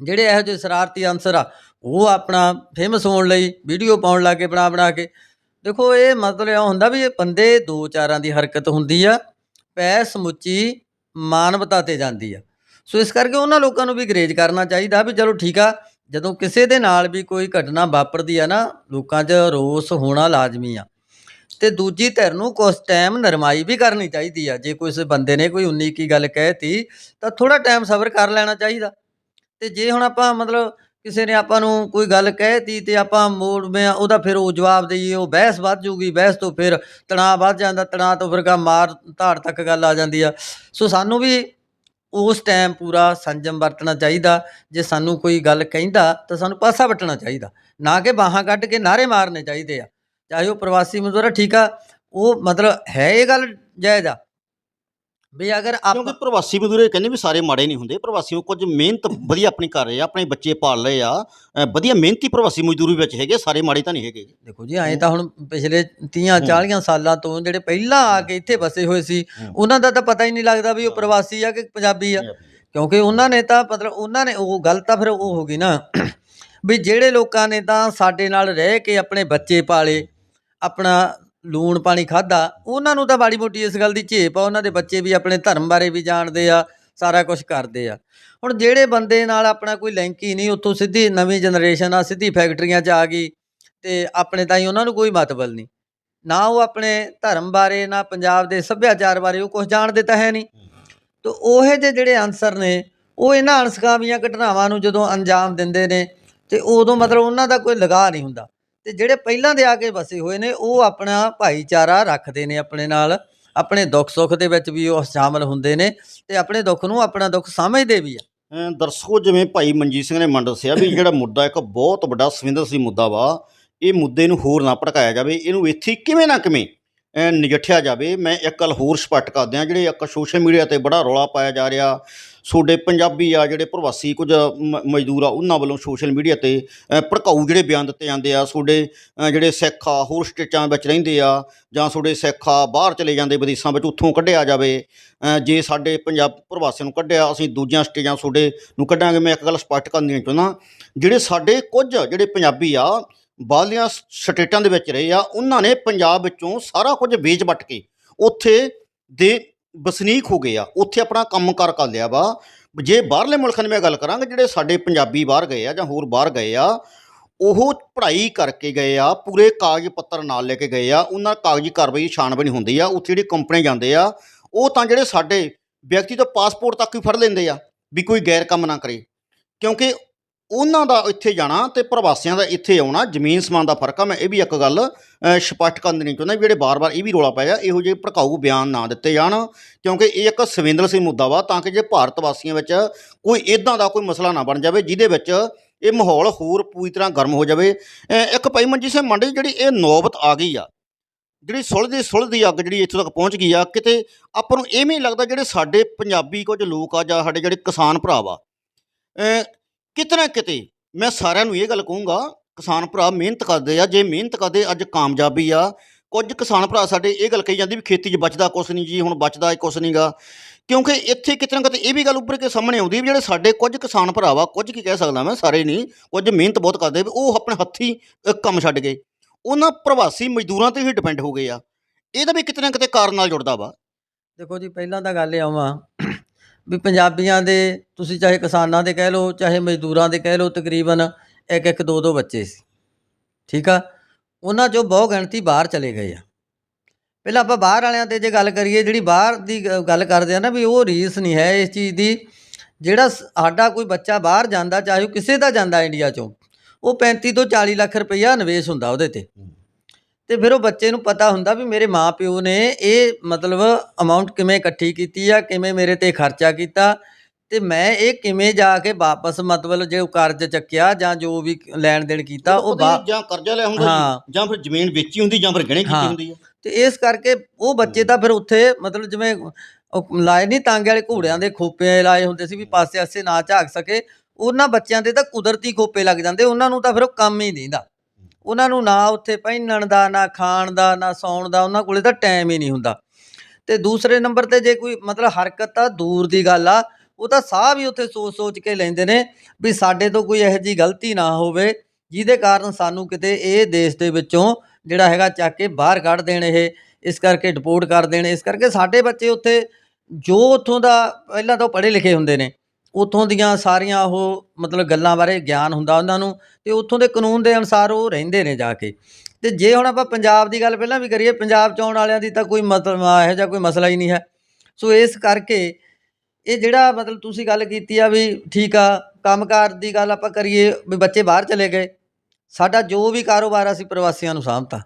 B: ਜਿਹੜੇ ਇਹੋ ਜਿਹੇ ਸ਼ਰਾਰਤੀ ਅਨਸਰ ਆ, ਉਹ ਆਪਣਾ ਫੇਮਸ ਹੋਣ ਲਈ ਵੀਡੀਓ ਪਾਉਣ ਲੱਗੇ ਬਣਾ ਬਣਾ ਕੇ। ਦੇਖੋ, ਇਹ ਮਤਲਬ ਇਹ ਹੁੰਦਾ ਵੀ ਇਹ ਬੰਦੇ ਦੋ ਚਾਰਾਂ ਦੀ ਹਰਕਤ ਹੁੰਦੀ ਆ ਪੈ ਸਮੁੱਚੀ ਮਾਨਵਤਾ ਤੇ ਜਾਂਦੀ ਆ। ਸੋ ਇਸ ਕਰਕੇ ਉਹਨਾਂ ਲੋਕਾਂ ਨੂੰ ਵੀ ਗਰੇਜ ਕਰਨਾ ਚਾਹੀਦਾ ਵੀ ਚਲੋ ਠੀਕ ਆ, ਜਦੋਂ ਕਿਸੇ ਦੇ ਨਾਲ ਵੀ ਕੋਈ ਘਟਨਾ ਵਾਪਰਦੀ ਆ ਨਾ, ਲੋਕਾਂ 'ਚ ਰੋਸ ਹੋਣਾ ਲਾਜ਼ਮੀ ਆ। ਤੇ ਦੂਜੀ ਧਿਰ ਨੂੰ ਕੁਝ ਟਾਈਮ ਨਰਮਾਈ ਵੀ ਕਰਨੀ ਚਾਹੀਦੀ ਆ। ਜੇ ਕੋਈ ਬੰਦੇ ਨੇ ਕੋਈ 19 ਕੀ ਗੱਲ ਕਹਿਤੀ, ਤਾਂ ਥੋੜਾ ਟਾਈਮ ਸਬਰ ਕਰ ਲੈਣਾ ਚਾਹੀਦਾ। ਤੇ ਜੇ ਹੁਣ ਆਪਾਂ ਮਤਲਬ ਕਿਸੇ ਨੇ ਆਪਾਂ ਨੂੰ ਕੋਈ ਗੱਲ ਕਹਿਤੀ ਤੇ ਆਪਾਂ ਮੋੜ ਮੈਂ ਉਹਦਾ ਫਿਰ ਉਹ ਜਵਾਬ ਦੇਈਏ, ਉਹ ਬਹਿਸ ਵੱਧ ਜੂਗੀ, ਬਹਿਸ ਤੋਂ ਫਿਰ ਤਣਾਅ ਵੱਧ ਜਾਂਦਾ, ਤਣਾਅ ਤੋਂ ਫਿਰ ਕਾ ਮਾਰ ਧਾੜ ਤੱਕ ਗੱਲ ਆ ਜਾਂਦੀ ਆ। ਸੋ ਸਾਨੂੰ ਵੀ ਉਸ ਟਾਈਮ ਪੂਰਾ ਸੰਜਮ ਵਰਤਣਾ ਚਾਹੀਦਾ। ਜੇ ਸਾਨੂੰ ਕੋਈ ਗੱਲ ਕਹਿੰਦਾ, ਤਾਂ ਸਾਨੂੰ ਪਾਸਾ ਵੱਟਣਾ ਚਾਹੀਦਾ। ਨਾ ਕਿ ਬਾਹਾਂ ਕੱਢ ਕੇ ਨਾਰੇ ਮਾਰਨੇ ਚਾਹੀਦੇ ਆ। ਚਾਹੇ ਉਹ ਪ੍ਰਵਾਸੀ ਮਜ਼ਦੂਰ ਆ ਠੀਕ ਆ ਉਹ ਮਤਲਬ ਹੈ ਇਹ ਗੱਲ ਜਾਇਜ਼ ਆ? ਵੀ ਅਗਰ
A: ਕਿਉਂਕਿ
B: ਆਪਾਂ
A: ਪ੍ਰਵਾਸੀ ਮਜ਼ਦੂਰ ਇਹ ਕਹਿੰਦੇ ਵੀ ਸਾਰੇ ਮਾੜੇ ਨਹੀਂ ਹੁੰਦੇ ਪ੍ਰਵਾਸੀ ਉਹ ਕੁਝ ਮਿਹਨਤ ਵਧੀਆ ਆਪਣੀ ਕਰ ਰਹੇ ਆ ਆਪਣੇ ਬੱਚੇ ਪਾਲ ਰਹੇ ਆ ਅ, ਵਧੀਆ ਮਿਹਨਤੀ ਪ੍ਰਵਾਸੀ ਮਜ਼ਦੂਰ ਵੀ ਵਿੱਚ ਹੈਗੇ ਸਾਰੇ ਮਾੜੇ ਤਾਂ ਨਹੀਂ ਹੈਗੇ।
B: ਦੇਖੋ ਜੀ ਐਂ ਤਾਂ ਹੁਣ ਪਿਛਲੇ 30 40 ਸਾਲਾਂ ਤੋਂ ਜਿਹੜੇ ਪਹਿਲਾਂ ਆ ਕੇ ਇੱਥੇ ਵਸੇ ਹੋਏ ਸੀ
A: ਹੂੰ।
B: ਉਹਨਾਂ ਦਾ ਤਾਂ ਪਤਾ ਹੀ ਨਹੀਂ ਲੱਗਦਾ ਵੀ ਉਹ ਪ੍ਰਵਾਸੀ ਆ ਕਿ ਪੰਜਾਬੀ ਆ। ਕਿਉਂਕਿ ਉਹਨਾਂ ਨੇ ਤਾਂ ਮਤਲਬ ਉਹਨਾਂ ਨੇ ਉਹ ਗੱਲ ਤਾਂ ਫਿਰ ਉਹ ਹੋ ਗਈ ਨਾ ਵੀ ਜਿਹੜੇ ਲੋਕਾਂ ਨੇ ਤਾਂ ਸਾਡੇ ਨਾਲ ਰਹਿ ਕੇ ਆਪਣੇ ਬੱਚੇ ਪਾਲੇ ਆਪਣਾ ਲੂਣ ਪਾਣੀ ਖਾਦਾ ਉਹਨਾਂ ਨੂੰ ਤਾਂ ਬਾੜੀ ਮੋਟੀ ਇਸ ਗੱਲ ਦੀ ਝੇਪ ਆ, ਉਹਨਾਂ ਦੇ ਬੱਚੇ ਵੀ ਆਪਣੇ ਧਰਮ ਬਾਰੇ ਵੀ ਜਾਣਦੇ ਆ, ਸਾਰਾ ਕੁਝ ਕਰਦੇ ਆ। ਹੁਣ ਜਿਹੜੇ ਬੰਦੇ ਨਾਲ ਆਪਣਾ ਕੋਈ ਲਿੰਕ ਹੀ ਨਹੀਂ, ਉੱਥੋਂ ਸਿੱਧੀ ਨਵੀਂ ਜਨਰੇਸ਼ਨ ਆ, ਸਿੱਧੀ ਫੈਕਟਰੀਆਂ 'ਚ ਆ ਗਈ ਤੇ ਆਪਣੇ ਤਾਈਂ ਉਹਨਾਂ ਨੂੰ ਕੋਈ ਮਤਲਬ ਨਹੀਂ। ਨਾ ਉਹ ਆਪਣੇ ਧਰਮ ਬਾਰੇ, ਨਾ ਪੰਜਾਬ ਦੇ ਸੱਭਿਆਚਾਰ ਬਾਰੇ, ਉਹ ਕੁਝ ਜਾਣਦੇ ਤਾਂ ਹੈ ਨਹੀਂ। ਤੋ ਉਹੇ ਜਿਹੇ ਜਿਹੜੇ ਅਨਸਰ ਨੇ, ਉਹ ਇਹਨਾਂ ਅਣਸਕਾਮੀਆਂ ਘਟਨਾਵਾਂ ਨੂੰ ਜਦੋਂ ਅੰਜਾਮ ਦਿੰਦੇ ਨੇ, ਤੇ ਉਦੋਂ ਮਤਲਬ ਉਹਨਾਂ ਦਾ ਕੋਈ ਲਗਾਅ ਨਹੀਂ ਹੁੰਦਾ। ਤੇ ਜਿਹੜੇ ਪਹਿਲਾਂ ਦੇ ਆ ਕੇ ਵਸੇ ਹੋਏ ਨੇ, ਉਹ ਆਪਣਾ ਭਾਈਚਾਰਾ ਰੱਖਦੇ ਨੇ ਆਪਣੇ ਨਾਲ। ਆਪਣੇ ਦੁੱਖ ਸੁੱਖ ਦੇ ਵਿੱਚ ਵੀ ਉਹ ਸ਼ਾਮਲ ਹੁੰਦੇ ਨੇ ਤੇ ਆਪਣੇ ਦੁੱਖ ਨੂੰ ਆਪਣਾ ਦੁੱਖ ਸਮਝਦੇ ਵੀ ਆ।
A: ਦਰਸ਼ਕੋ, ਜਿਵੇਂ ਭਾਈ ਮਨਜੀਤ ਸਿੰਘ ਨੇ ਮੰਨ ਦੱਸਿਆ ਵੀ ਜਿਹੜਾ ਮੁੱਦਾ ਇੱਕ ਬਹੁਤ ਵੱਡਾ ਸੰਵੇਦਨਸ਼ੀਲ ਮੁੱਦਾ ਵਾ, ਇਹ ਮੁੱਦੇ ਨੂੰ ਹੋਰ ਨਾ ਭੜਕਾਇਆ ਜਾਵੇ, ਇਹਨੂੰ ਇੱਥੇ ਕਿਵੇਂ ਨਾ ਕਿਵੇਂ ਨਜਿੱਠਿਆ ਜਾਵੇ। ਮੈਂ ਇੱਕ ਗੱਲ ਹੋਰ ਸਪਸ਼ਟ ਕਰ ਦਿਆਂ ਜਿਹੜੇ ਇੱਕ ਸੋਸ਼ਲ ਮੀਡੀਆ ਤੇ ਬੜਾ ਰੌਲਾ ਪਾਇਆ ਜਾ ਰਿਹਾ ਤੁਹਾਡੇ ਪੰਜਾਬੀ ਆ ਜਿਹੜੇ ਪ੍ਰਵਾਸੀ ਕੁਝ ਮ- ਮਜ਼ਦੂਰ ਆ, ਉਹਨਾਂ ਵੱਲੋਂ ਸੋਸ਼ਲ ਮੀਡੀਆ ਤੇ ਭੜਕਾਊ ਜਿਹੜੇ ਬਿਆਨ ਦਿੱਤੇ ਜਾਂਦੇ ਆ ਤੁਹਾਡੇ ਜਿਹੜੇ ਸਿੱਖ ਆ, ਹੋਰ ਸਟੇਟਾਂ ਵਿੱਚ ਰਹਿੰਦੇ ਆ, ਜਾਂ ਤੁਹਾਡੇ ਸਿੱਖ ਆ, ਬਾਹਰ ਚਲੇ ਜਾਂਦੇ ਵਿਦੇਸ਼ਾਂ ਵਿੱਚ, ਉੱਥੋਂ ਕੱਢਿਆ ਜਾਵੇ ਜੇ ਸਾਡੇ ਪੰਜਾਬ ਪ੍ਰਵਾਸੀਆਂ ਨੂੰ ਕੱਢਿਆ, ਅਸੀਂ ਦੂਜੀਆਂ ਸਟੇਜਾਂ ਤੁਹਾਡੇ ਨੂੰ ਕੱਢਾਂਗੇ, ਮੈਂ ਇੱਕ ਗੱਲ ਸਪਸ਼ਟ ਕਰਨੀ ਚਾਹੁੰਦਾ, ਜਿਹੜੇ ਸਾਡੇ ਕੁਝ ਜਿਹੜੇ ਪੰਜਾਬੀ ਆ, ਬਾਹਰਲੀਆਂ ਸਟੇਟਾਂ ਦੇ ਵਿੱਚ ਰਹੇ ਆ, ਉਹਨਾਂ ਨੇ ਪੰਜਾਬ ਵਿੱਚੋਂ ਸਾਰਾ ਕੁਝ ਵੇਚ ਵੱਟ ਕੇ, ਉੱਥੇ ਦੇ ਵਸਨੀਕ ਹੋ ਗਏ ਆ, ਉੱਥੇ ਆਪਣਾ ਕੰਮਕਾਰ ਕਰ ਲਿਆ ਵਾ। ਜੇ ਬਾਹਰਲੇ ਮੁਲਕਾਂ ਦੀ ਮੈਂ ਗੱਲ ਕਰਾਂਗਾ, ਜਿਹੜੇ ਸਾਡੇ ਪੰਜਾਬੀ ਬਾਹਰ ਗਏ ਆ ਜਾਂ ਹੋਰ ਬਾਹਰ ਗਏ ਆ, ਉਹ ਪੜ੍ਹਾਈ ਕਰਕੇ ਗਏ ਆ, ਪੂਰੇ ਕਾਗਜ਼ ਪੱਤਰ ਨਾਲ ਲੈ ਕੇ ਗਏ ਆ, ਉਹਨਾਂ ਕਾਗਜ਼ੀ ਕਾਰਵਾਈ ਛਾਣਬੀਣ ਹੁੰਦੀ ਆ, ਉੱਥੇ ਜਿਹੜੀ ਕੰਪਨੀ ਜਾਂਦੇ ਆ, ਉਹ ਤਾਂ ਜਿਹੜੇ ਸਾਡੇ ਵਿਅਕਤੀ ਤੋਂ ਪਾਸਪੋਰਟ ਤੱਕ ਹੀ ਫੜ ਲੈਂਦੇ ਆ, ਵੀ ਕੋਈ ਗੈਰ ਕੰਮ ਨਾ ਕਰੇ। ਕਿਉਂਕਿ ਉਹਨਾਂ ਦਾ ਇੱਥੇ ਜਾਣਾ ਤੇ ਪ੍ਰਵਾਸੀਆਂ ਦਾ ਇੱਥੇ ਆਉਣਾ ਜ਼ਮੀਨ ਸਮਾਨ ਦਾ ਫ਼ਰਕ ਆ। ਮੈਂ ਇਹ ਵੀ ਇੱਕ ਗੱਲ ਅ, ਸਪਸ਼ਟ ਕਰਨ ਦੇਣੀ ਚਾਹੁੰਦਾ ਵੀ ਜਿਹੜੇ ਬਾਰ-ਬਾਰ ਇਹ ਵੀ ਰੋਲਾ ਪਾਇਆ ਇਹੋ ਜਿਹੇ ਭੜਕਾਊ ਬਿਆਨ ਨਾ ਦਿੱਤੇ ਜਾਣ ਕਿਉਂਕਿ ਇਹ ਇੱਕ ਸੰਵੇਦਨਸ਼ੀਲ ਮੁੱਦਾ ਵਾ ਤਾਂ ਕਿ ਜੇ ਭਾਰਤ ਵਾਸੀਆਂ ਵਿੱਚ ਕੋਈ ਇਦਾਂ ਦਾ ਕੋਈ ਮਸਲਾ ਨਾ ਬਣ ਜਾਵੇ ਜਿਹਦੇ ਵਿੱਚ ਇਹ ਮਾਹੌਲ ਹੋਰ ਪੂਰੀ ਤਰ੍ਹਾਂ ਗਰਮ ਹੋ ਜਾਵੇ। ਇੱਕ ਭਾਈ ਮਨਜੀਤ ਸਿੰਘ ਮੰਡੀ ਜਿਹੜੀ ਇਹ ਨੌਬਤ ਆ ਗਈ ਆ ਜਿਹੜੀ ਸੁਲਝਦੀ ਸੁਲਝਦੀ ਅੱਗ ਜਿਹੜੀ ਇੱਥੋਂ ਤੱਕ ਪਹੁੰਚ ਗਈ ਆ ਕਿਤੇ ਆਪਾਂ ਨੂੰ ਇਹ ਵੀ ਲੱਗਦਾ ਜਿਹੜੇ ਸਾਡੇ ਪੰਜਾਬੀ ਕੁਝ ਲੋਕ ਆ ਜਾਂ ਸਾਡੇ ਜਿਹੜੇ ਕਿਸਾਨ ਭਰਾ ਵਾ ਅ, ਕਿਤੇ? ਨਾ ਕਿਤੇ ਮੈਂ ਸਾਰਿਆਂ ਨੂੰ ਇਹ ਗੱਲ ਕਹੂੰਗਾ ਕਿਸਾਨ ਭਰਾ ਮਿਹਨਤ ਕਰਦੇ ਆ ਜੇ ਮਿਹਨਤ ਕਰਦੇ ਅੱਜ ਕਾਮਯਾਬੀ ਆ। ਕੁਝ ਕਿਸਾਨ ਭਰਾ ਸਾਡੇ ਇਹ ਗੱਲ ਕਹੀ ਜਾਂਦੀ ਵੀ ਖੇਤੀ 'ਚ ਬਚਦਾ ਕੁਛ ਨਹੀਂ ਜੀ ਹੁਣ ਬਚਦਾ ਕੁਛ ਨਹੀਂਗਾ। ਕਿਉਂਕਿ ਇੱਥੇ ਕਿਤੇ ਨਾ ਕਿਤੇ ਇਹ ਵੀ ਗੱਲ ਉੱਭਰ ਕੇ ਸਾਹਮਣੇ ਆਉਂਦੀ ਵੀ ਜਿਹੜੇ ਸਾਡੇ ਕੁਝ ਕਿਸਾਨ ਭਰਾ ਵਾ ਕੁਝ ਕੀ ਕਹਿ ਸਕਦਾ ਮੈਂ ਸਾਰੇ ਨਹੀਂ ਕੁਝ ਮਿਹਨਤ ਬਹੁਤ ਕਰਦੇ ਵੀ ਉਹ ਆਪਣੇ ਹੱਥੀਂ ਕੰਮ ਛੱਡ ਗਏ। ਉਹਨਾਂ ਪ੍ਰਵਾਸੀ ਮਜ਼ਦੂਰਾਂ ਤੇ ਹੀ ਡਿਪੈਂਡ ਹੋ ਗਏ ਆ। ਇਹਦਾ ਵੀ ਕਿਤੇ ਨਾ ਕਿਤੇ ਕਾਰਨ ਨਾਲ ਜੁੜਦਾ ਵਾ।
B: ਦੇਖੋ ਜੀ ਪਹਿਲਾਂ ਤਾਂ ਗੱਲ ਇਹ ਆਵਾਂ ਵੀ ਪੰਜਾਬੀਆਂ ਦੇ, ਤੁਸੀਂ ਚਾਹੇ ਕਿਸਾਨਾਂ ਦੇ ਕਹਿ ਲਓ, ਚਾਹੇ ਮਜ਼ਦੂਰਾਂ ਦੇ ਕਹਿ ਲਓ, ਤਕਰੀਬਨ ਇੱਕ ਇੱਕ ਦੋ ਦੋ ਬੱਚੇ ਸੀ। ਠੀਕ ਆ? ਉਹਨਾਂ ਚੋਂ ਬਹੁ ਗਿਣਤੀ ਬਾਹਰ ਚਲੇ ਗਏ ਆ। ਪਹਿਲਾਂ ਆਪਾਂ ਬਾਹਰ ਵਾਲਿਆਂ ਤੇ ਜੇ ਗੱਲ ਕਰੀਏ, ਜਿਹੜੀ ਬਾਹਰ ਦੀ ਗ- ਗੱਲ ਕਰਦੇ ਆ ਨਾ ਵੀ ਉਹ ਰੀਸ ਨਹੀਂ ਹੈ ਇਸ ਚੀਜ਼ ਦੀ, ਜਿਹੜਾ ਸ- ਸਾਡਾ ਕੋਈ ਬੱਚਾ ਬਾਹਰ ਜਾਂਦਾ, ਚਾਹੇ ਉਹ ਕਿਸੇ ਦਾ ਜਾਂਦਾ ਇੰਡੀਆ ਚੋਂ, ਉਹ 35 ਤੋਂ 40 ਲੱਖ ਰੁਪਈਆ ਨਿਵੇਸ਼ ਹੁੰਦਾ ਉਹਦੇ ਤੇ। ਤੇ ਫਿਰ ਉਹ ਬੱਚੇ ਨੂੰ ਪਤਾ ਹੁੰਦਾ ਵੀ ਮੇਰੇ ਮਾਪਿਓ ਨੇ ਇਹ ਮਤਲਬ ਅਮਾਉਂਟ ਕਿਵੇਂ ਇਕੱਠੀ ਕੀਤੀ ਆ ਕਿਵੇਂ ਮੇਰੇ ਤੇ ਖਰਚਾ ਕੀਤਾ ਤੇ ਮੈਂ ਇਹ ਕਿਵੇਂ ਜਾ ਕੇ ਵਾਪਸ ਮਤਲਬ ਜੇ ਉਹ ਕਰਜ਼ ਚੱਕਿਆ ਜਾਂ ਜੋ ਵੀ ਲੈਣ ਦੇਣ ਕੀਤਾ ਉਹ
A: ਨਹੀਂ ਜਾਂ ਕਰਜ਼ਾ ਲਿਆ ਹੁੰਦਾ
B: ਹਾਂ।
A: ਜੀ, ਜਾਂ ਫਿਰ ਜ਼ਮੀਨ ਵੇਚੀ ਹੁੰਦੀ ਜਾਂ ਫਿਰ ਗਹਿਣੇ ਕੀਤੀ
B: ਹਾਂ।
A: ਹੁੰਦੀ ਆ
B: ਤੇ ਇਸ ਕਰਕੇ ਉਹ ਬੱਚੇ ਤਾਂ ਫਿਰ ਉੱਥੇ ਮਤਲਬ ਜਿਵੇਂ ਉਹ ਲਾਏ ਨਹੀਂ ਤਾਂਗੇ ਵਾਲੇ ਘੋੜਿਆਂ ਦੇ ਖੋਪੇ ਲਾਏ ਹੁੰਦੇ ਸੀ ਵੀ ਪਾਸੇ ਆਸੇ ਨਾ ਝਾਕ ਸਕੇ ਉਹਨਾਂ ਬੱਚਿਆਂ ਦੇ ਤਾਂ ਕੁਦਰਤੀ ਖੋਪੇ ਲੱਗ ਜਾਂਦੇ ਉਹਨਾਂ ਨੂੰ ਤਾਂ ਫਿਰ ਉਹ ਕੰਮ ਹੀ ਨਹੀਂ ਦਿੰਦਾ ਉਹਨਾਂ ਨੂੰ ਨਾ ਉੱਥੇ ਪਹਿਨਣ ਦਾ, ਨਾ ਖਾਣ ਦਾ, ਨਾ ਸੌਣ ਦਾ, ਉਹਨਾਂ ਕੋਲੇ ਤਾਂ ਟਾਈਮ ਹੀ ਨਹੀਂ ਹੁੰਦਾ। ਤੇ ਦੂਸਰੇ ਨੰਬਰ ਤੇ ਜੇ ਕੋਈ ਮਤਲਬ ਹਰਕਤ ਤਾਂ ਦੂਰ ਦੀ ਗੱਲ ਆ, ਉਹ ਤਾਂ ਸਾਹ ਵੀ ਉੱਥੇ ਸੋਚ ਸੋਚ ਕੇ ਲੈਂਦੇ ਨੇ ਵੀ ਸਾਡੇ ਤੋਂ ਕੋਈ ਇਹੋ ਜਿਹੀ ਗਲਤੀ ਨਾ ਹੋਵੇ, ਜਿਹਦੇ ਕਾਰਨ ਸਾਨੂੰ ਕਿਤੇ ਇਹ ਦੇਸ਼ ਦੇ ਵਿੱਚੋਂ ਜਿਹੜਾ ਹੈਗਾ ਚੱਕ ਕੇ ਬਾਹਰ ਕੱਢ ਦੇਣ ਇਹ, ਇਸ ਕਰਕੇ ਡਿਪੋਰਟ ਕਰ ਦੇਣ, ਇਸ ਕਰਕੇ ਸਾਡੇ ਬੱਚੇ ਉੱਥੇ ਜੋ ਉੱਥੋਂ ਦਾ ਪਹਿਲਾਂ ਤੋਂ ਪੜ੍ਹੇ ਲਿਖੇ ਹੁੰਦੇ ਨੇ। ਉੱਥੋਂ ਦੀਆਂ ਸਾਰੀਆਂ ਉਹ ਮਤਲਬ ਗੱਲਾਂ ਬਾਰੇ ਗਿਆਨ ਹੁੰਦਾ ਉਹਨਾਂ ਨੂੰ ਤੇ ਉੱਥੋਂ ਦੇ ਕਾਨੂੰਨ ਦੇ ਅਨੁਸਾਰ ਉਹ ਰਹਿੰਦੇ ਨੇ ਜਾ ਕੇ। ਤੇ ਜੇ ਹੁਣ ਆਪਾਂ ਪੰਜਾਬ ਦੀ ਗੱਲ ਪਹਿਲਾਂ ਵੀ ਕਰੀਏ ਪੰਜਾਬ ਚ ਆਉਣ ਵਾਲਿਆਂ ਦੀ ਤਾਂ ਕੋਈ ਮਤਲਬ ਇਹੋ ਜਿਹਾ ਕੋਈ ਮਸਲਾ ਹੀ ਨਹੀਂ ਹੈ। ਸੋ ਇਸ ਕਰਕੇ ਇਹ ਜਿਹੜਾ ਮਤਲਬ ਤੁਸੀਂ ਗੱਲ ਕੀਤੀ ਆ ਵੀ ਠੀਕ ਆ ਕੰਮਕਾਰ ਦੀ ਗੱਲ ਆਪਾਂ ਕਰੀਏ ਵੀ ਬੱਚੇ ਬਾਹਰ ਚਲੇ ਗਏ। ਸਾਡਾ ਜੋ ਵੀ ਕਾਰੋਬਾਰ ਆ, ਅਸੀਂ ਪ੍ਰਵਾਸੀਆਂ ਨੂੰ ਸਾਂਭਤਾ।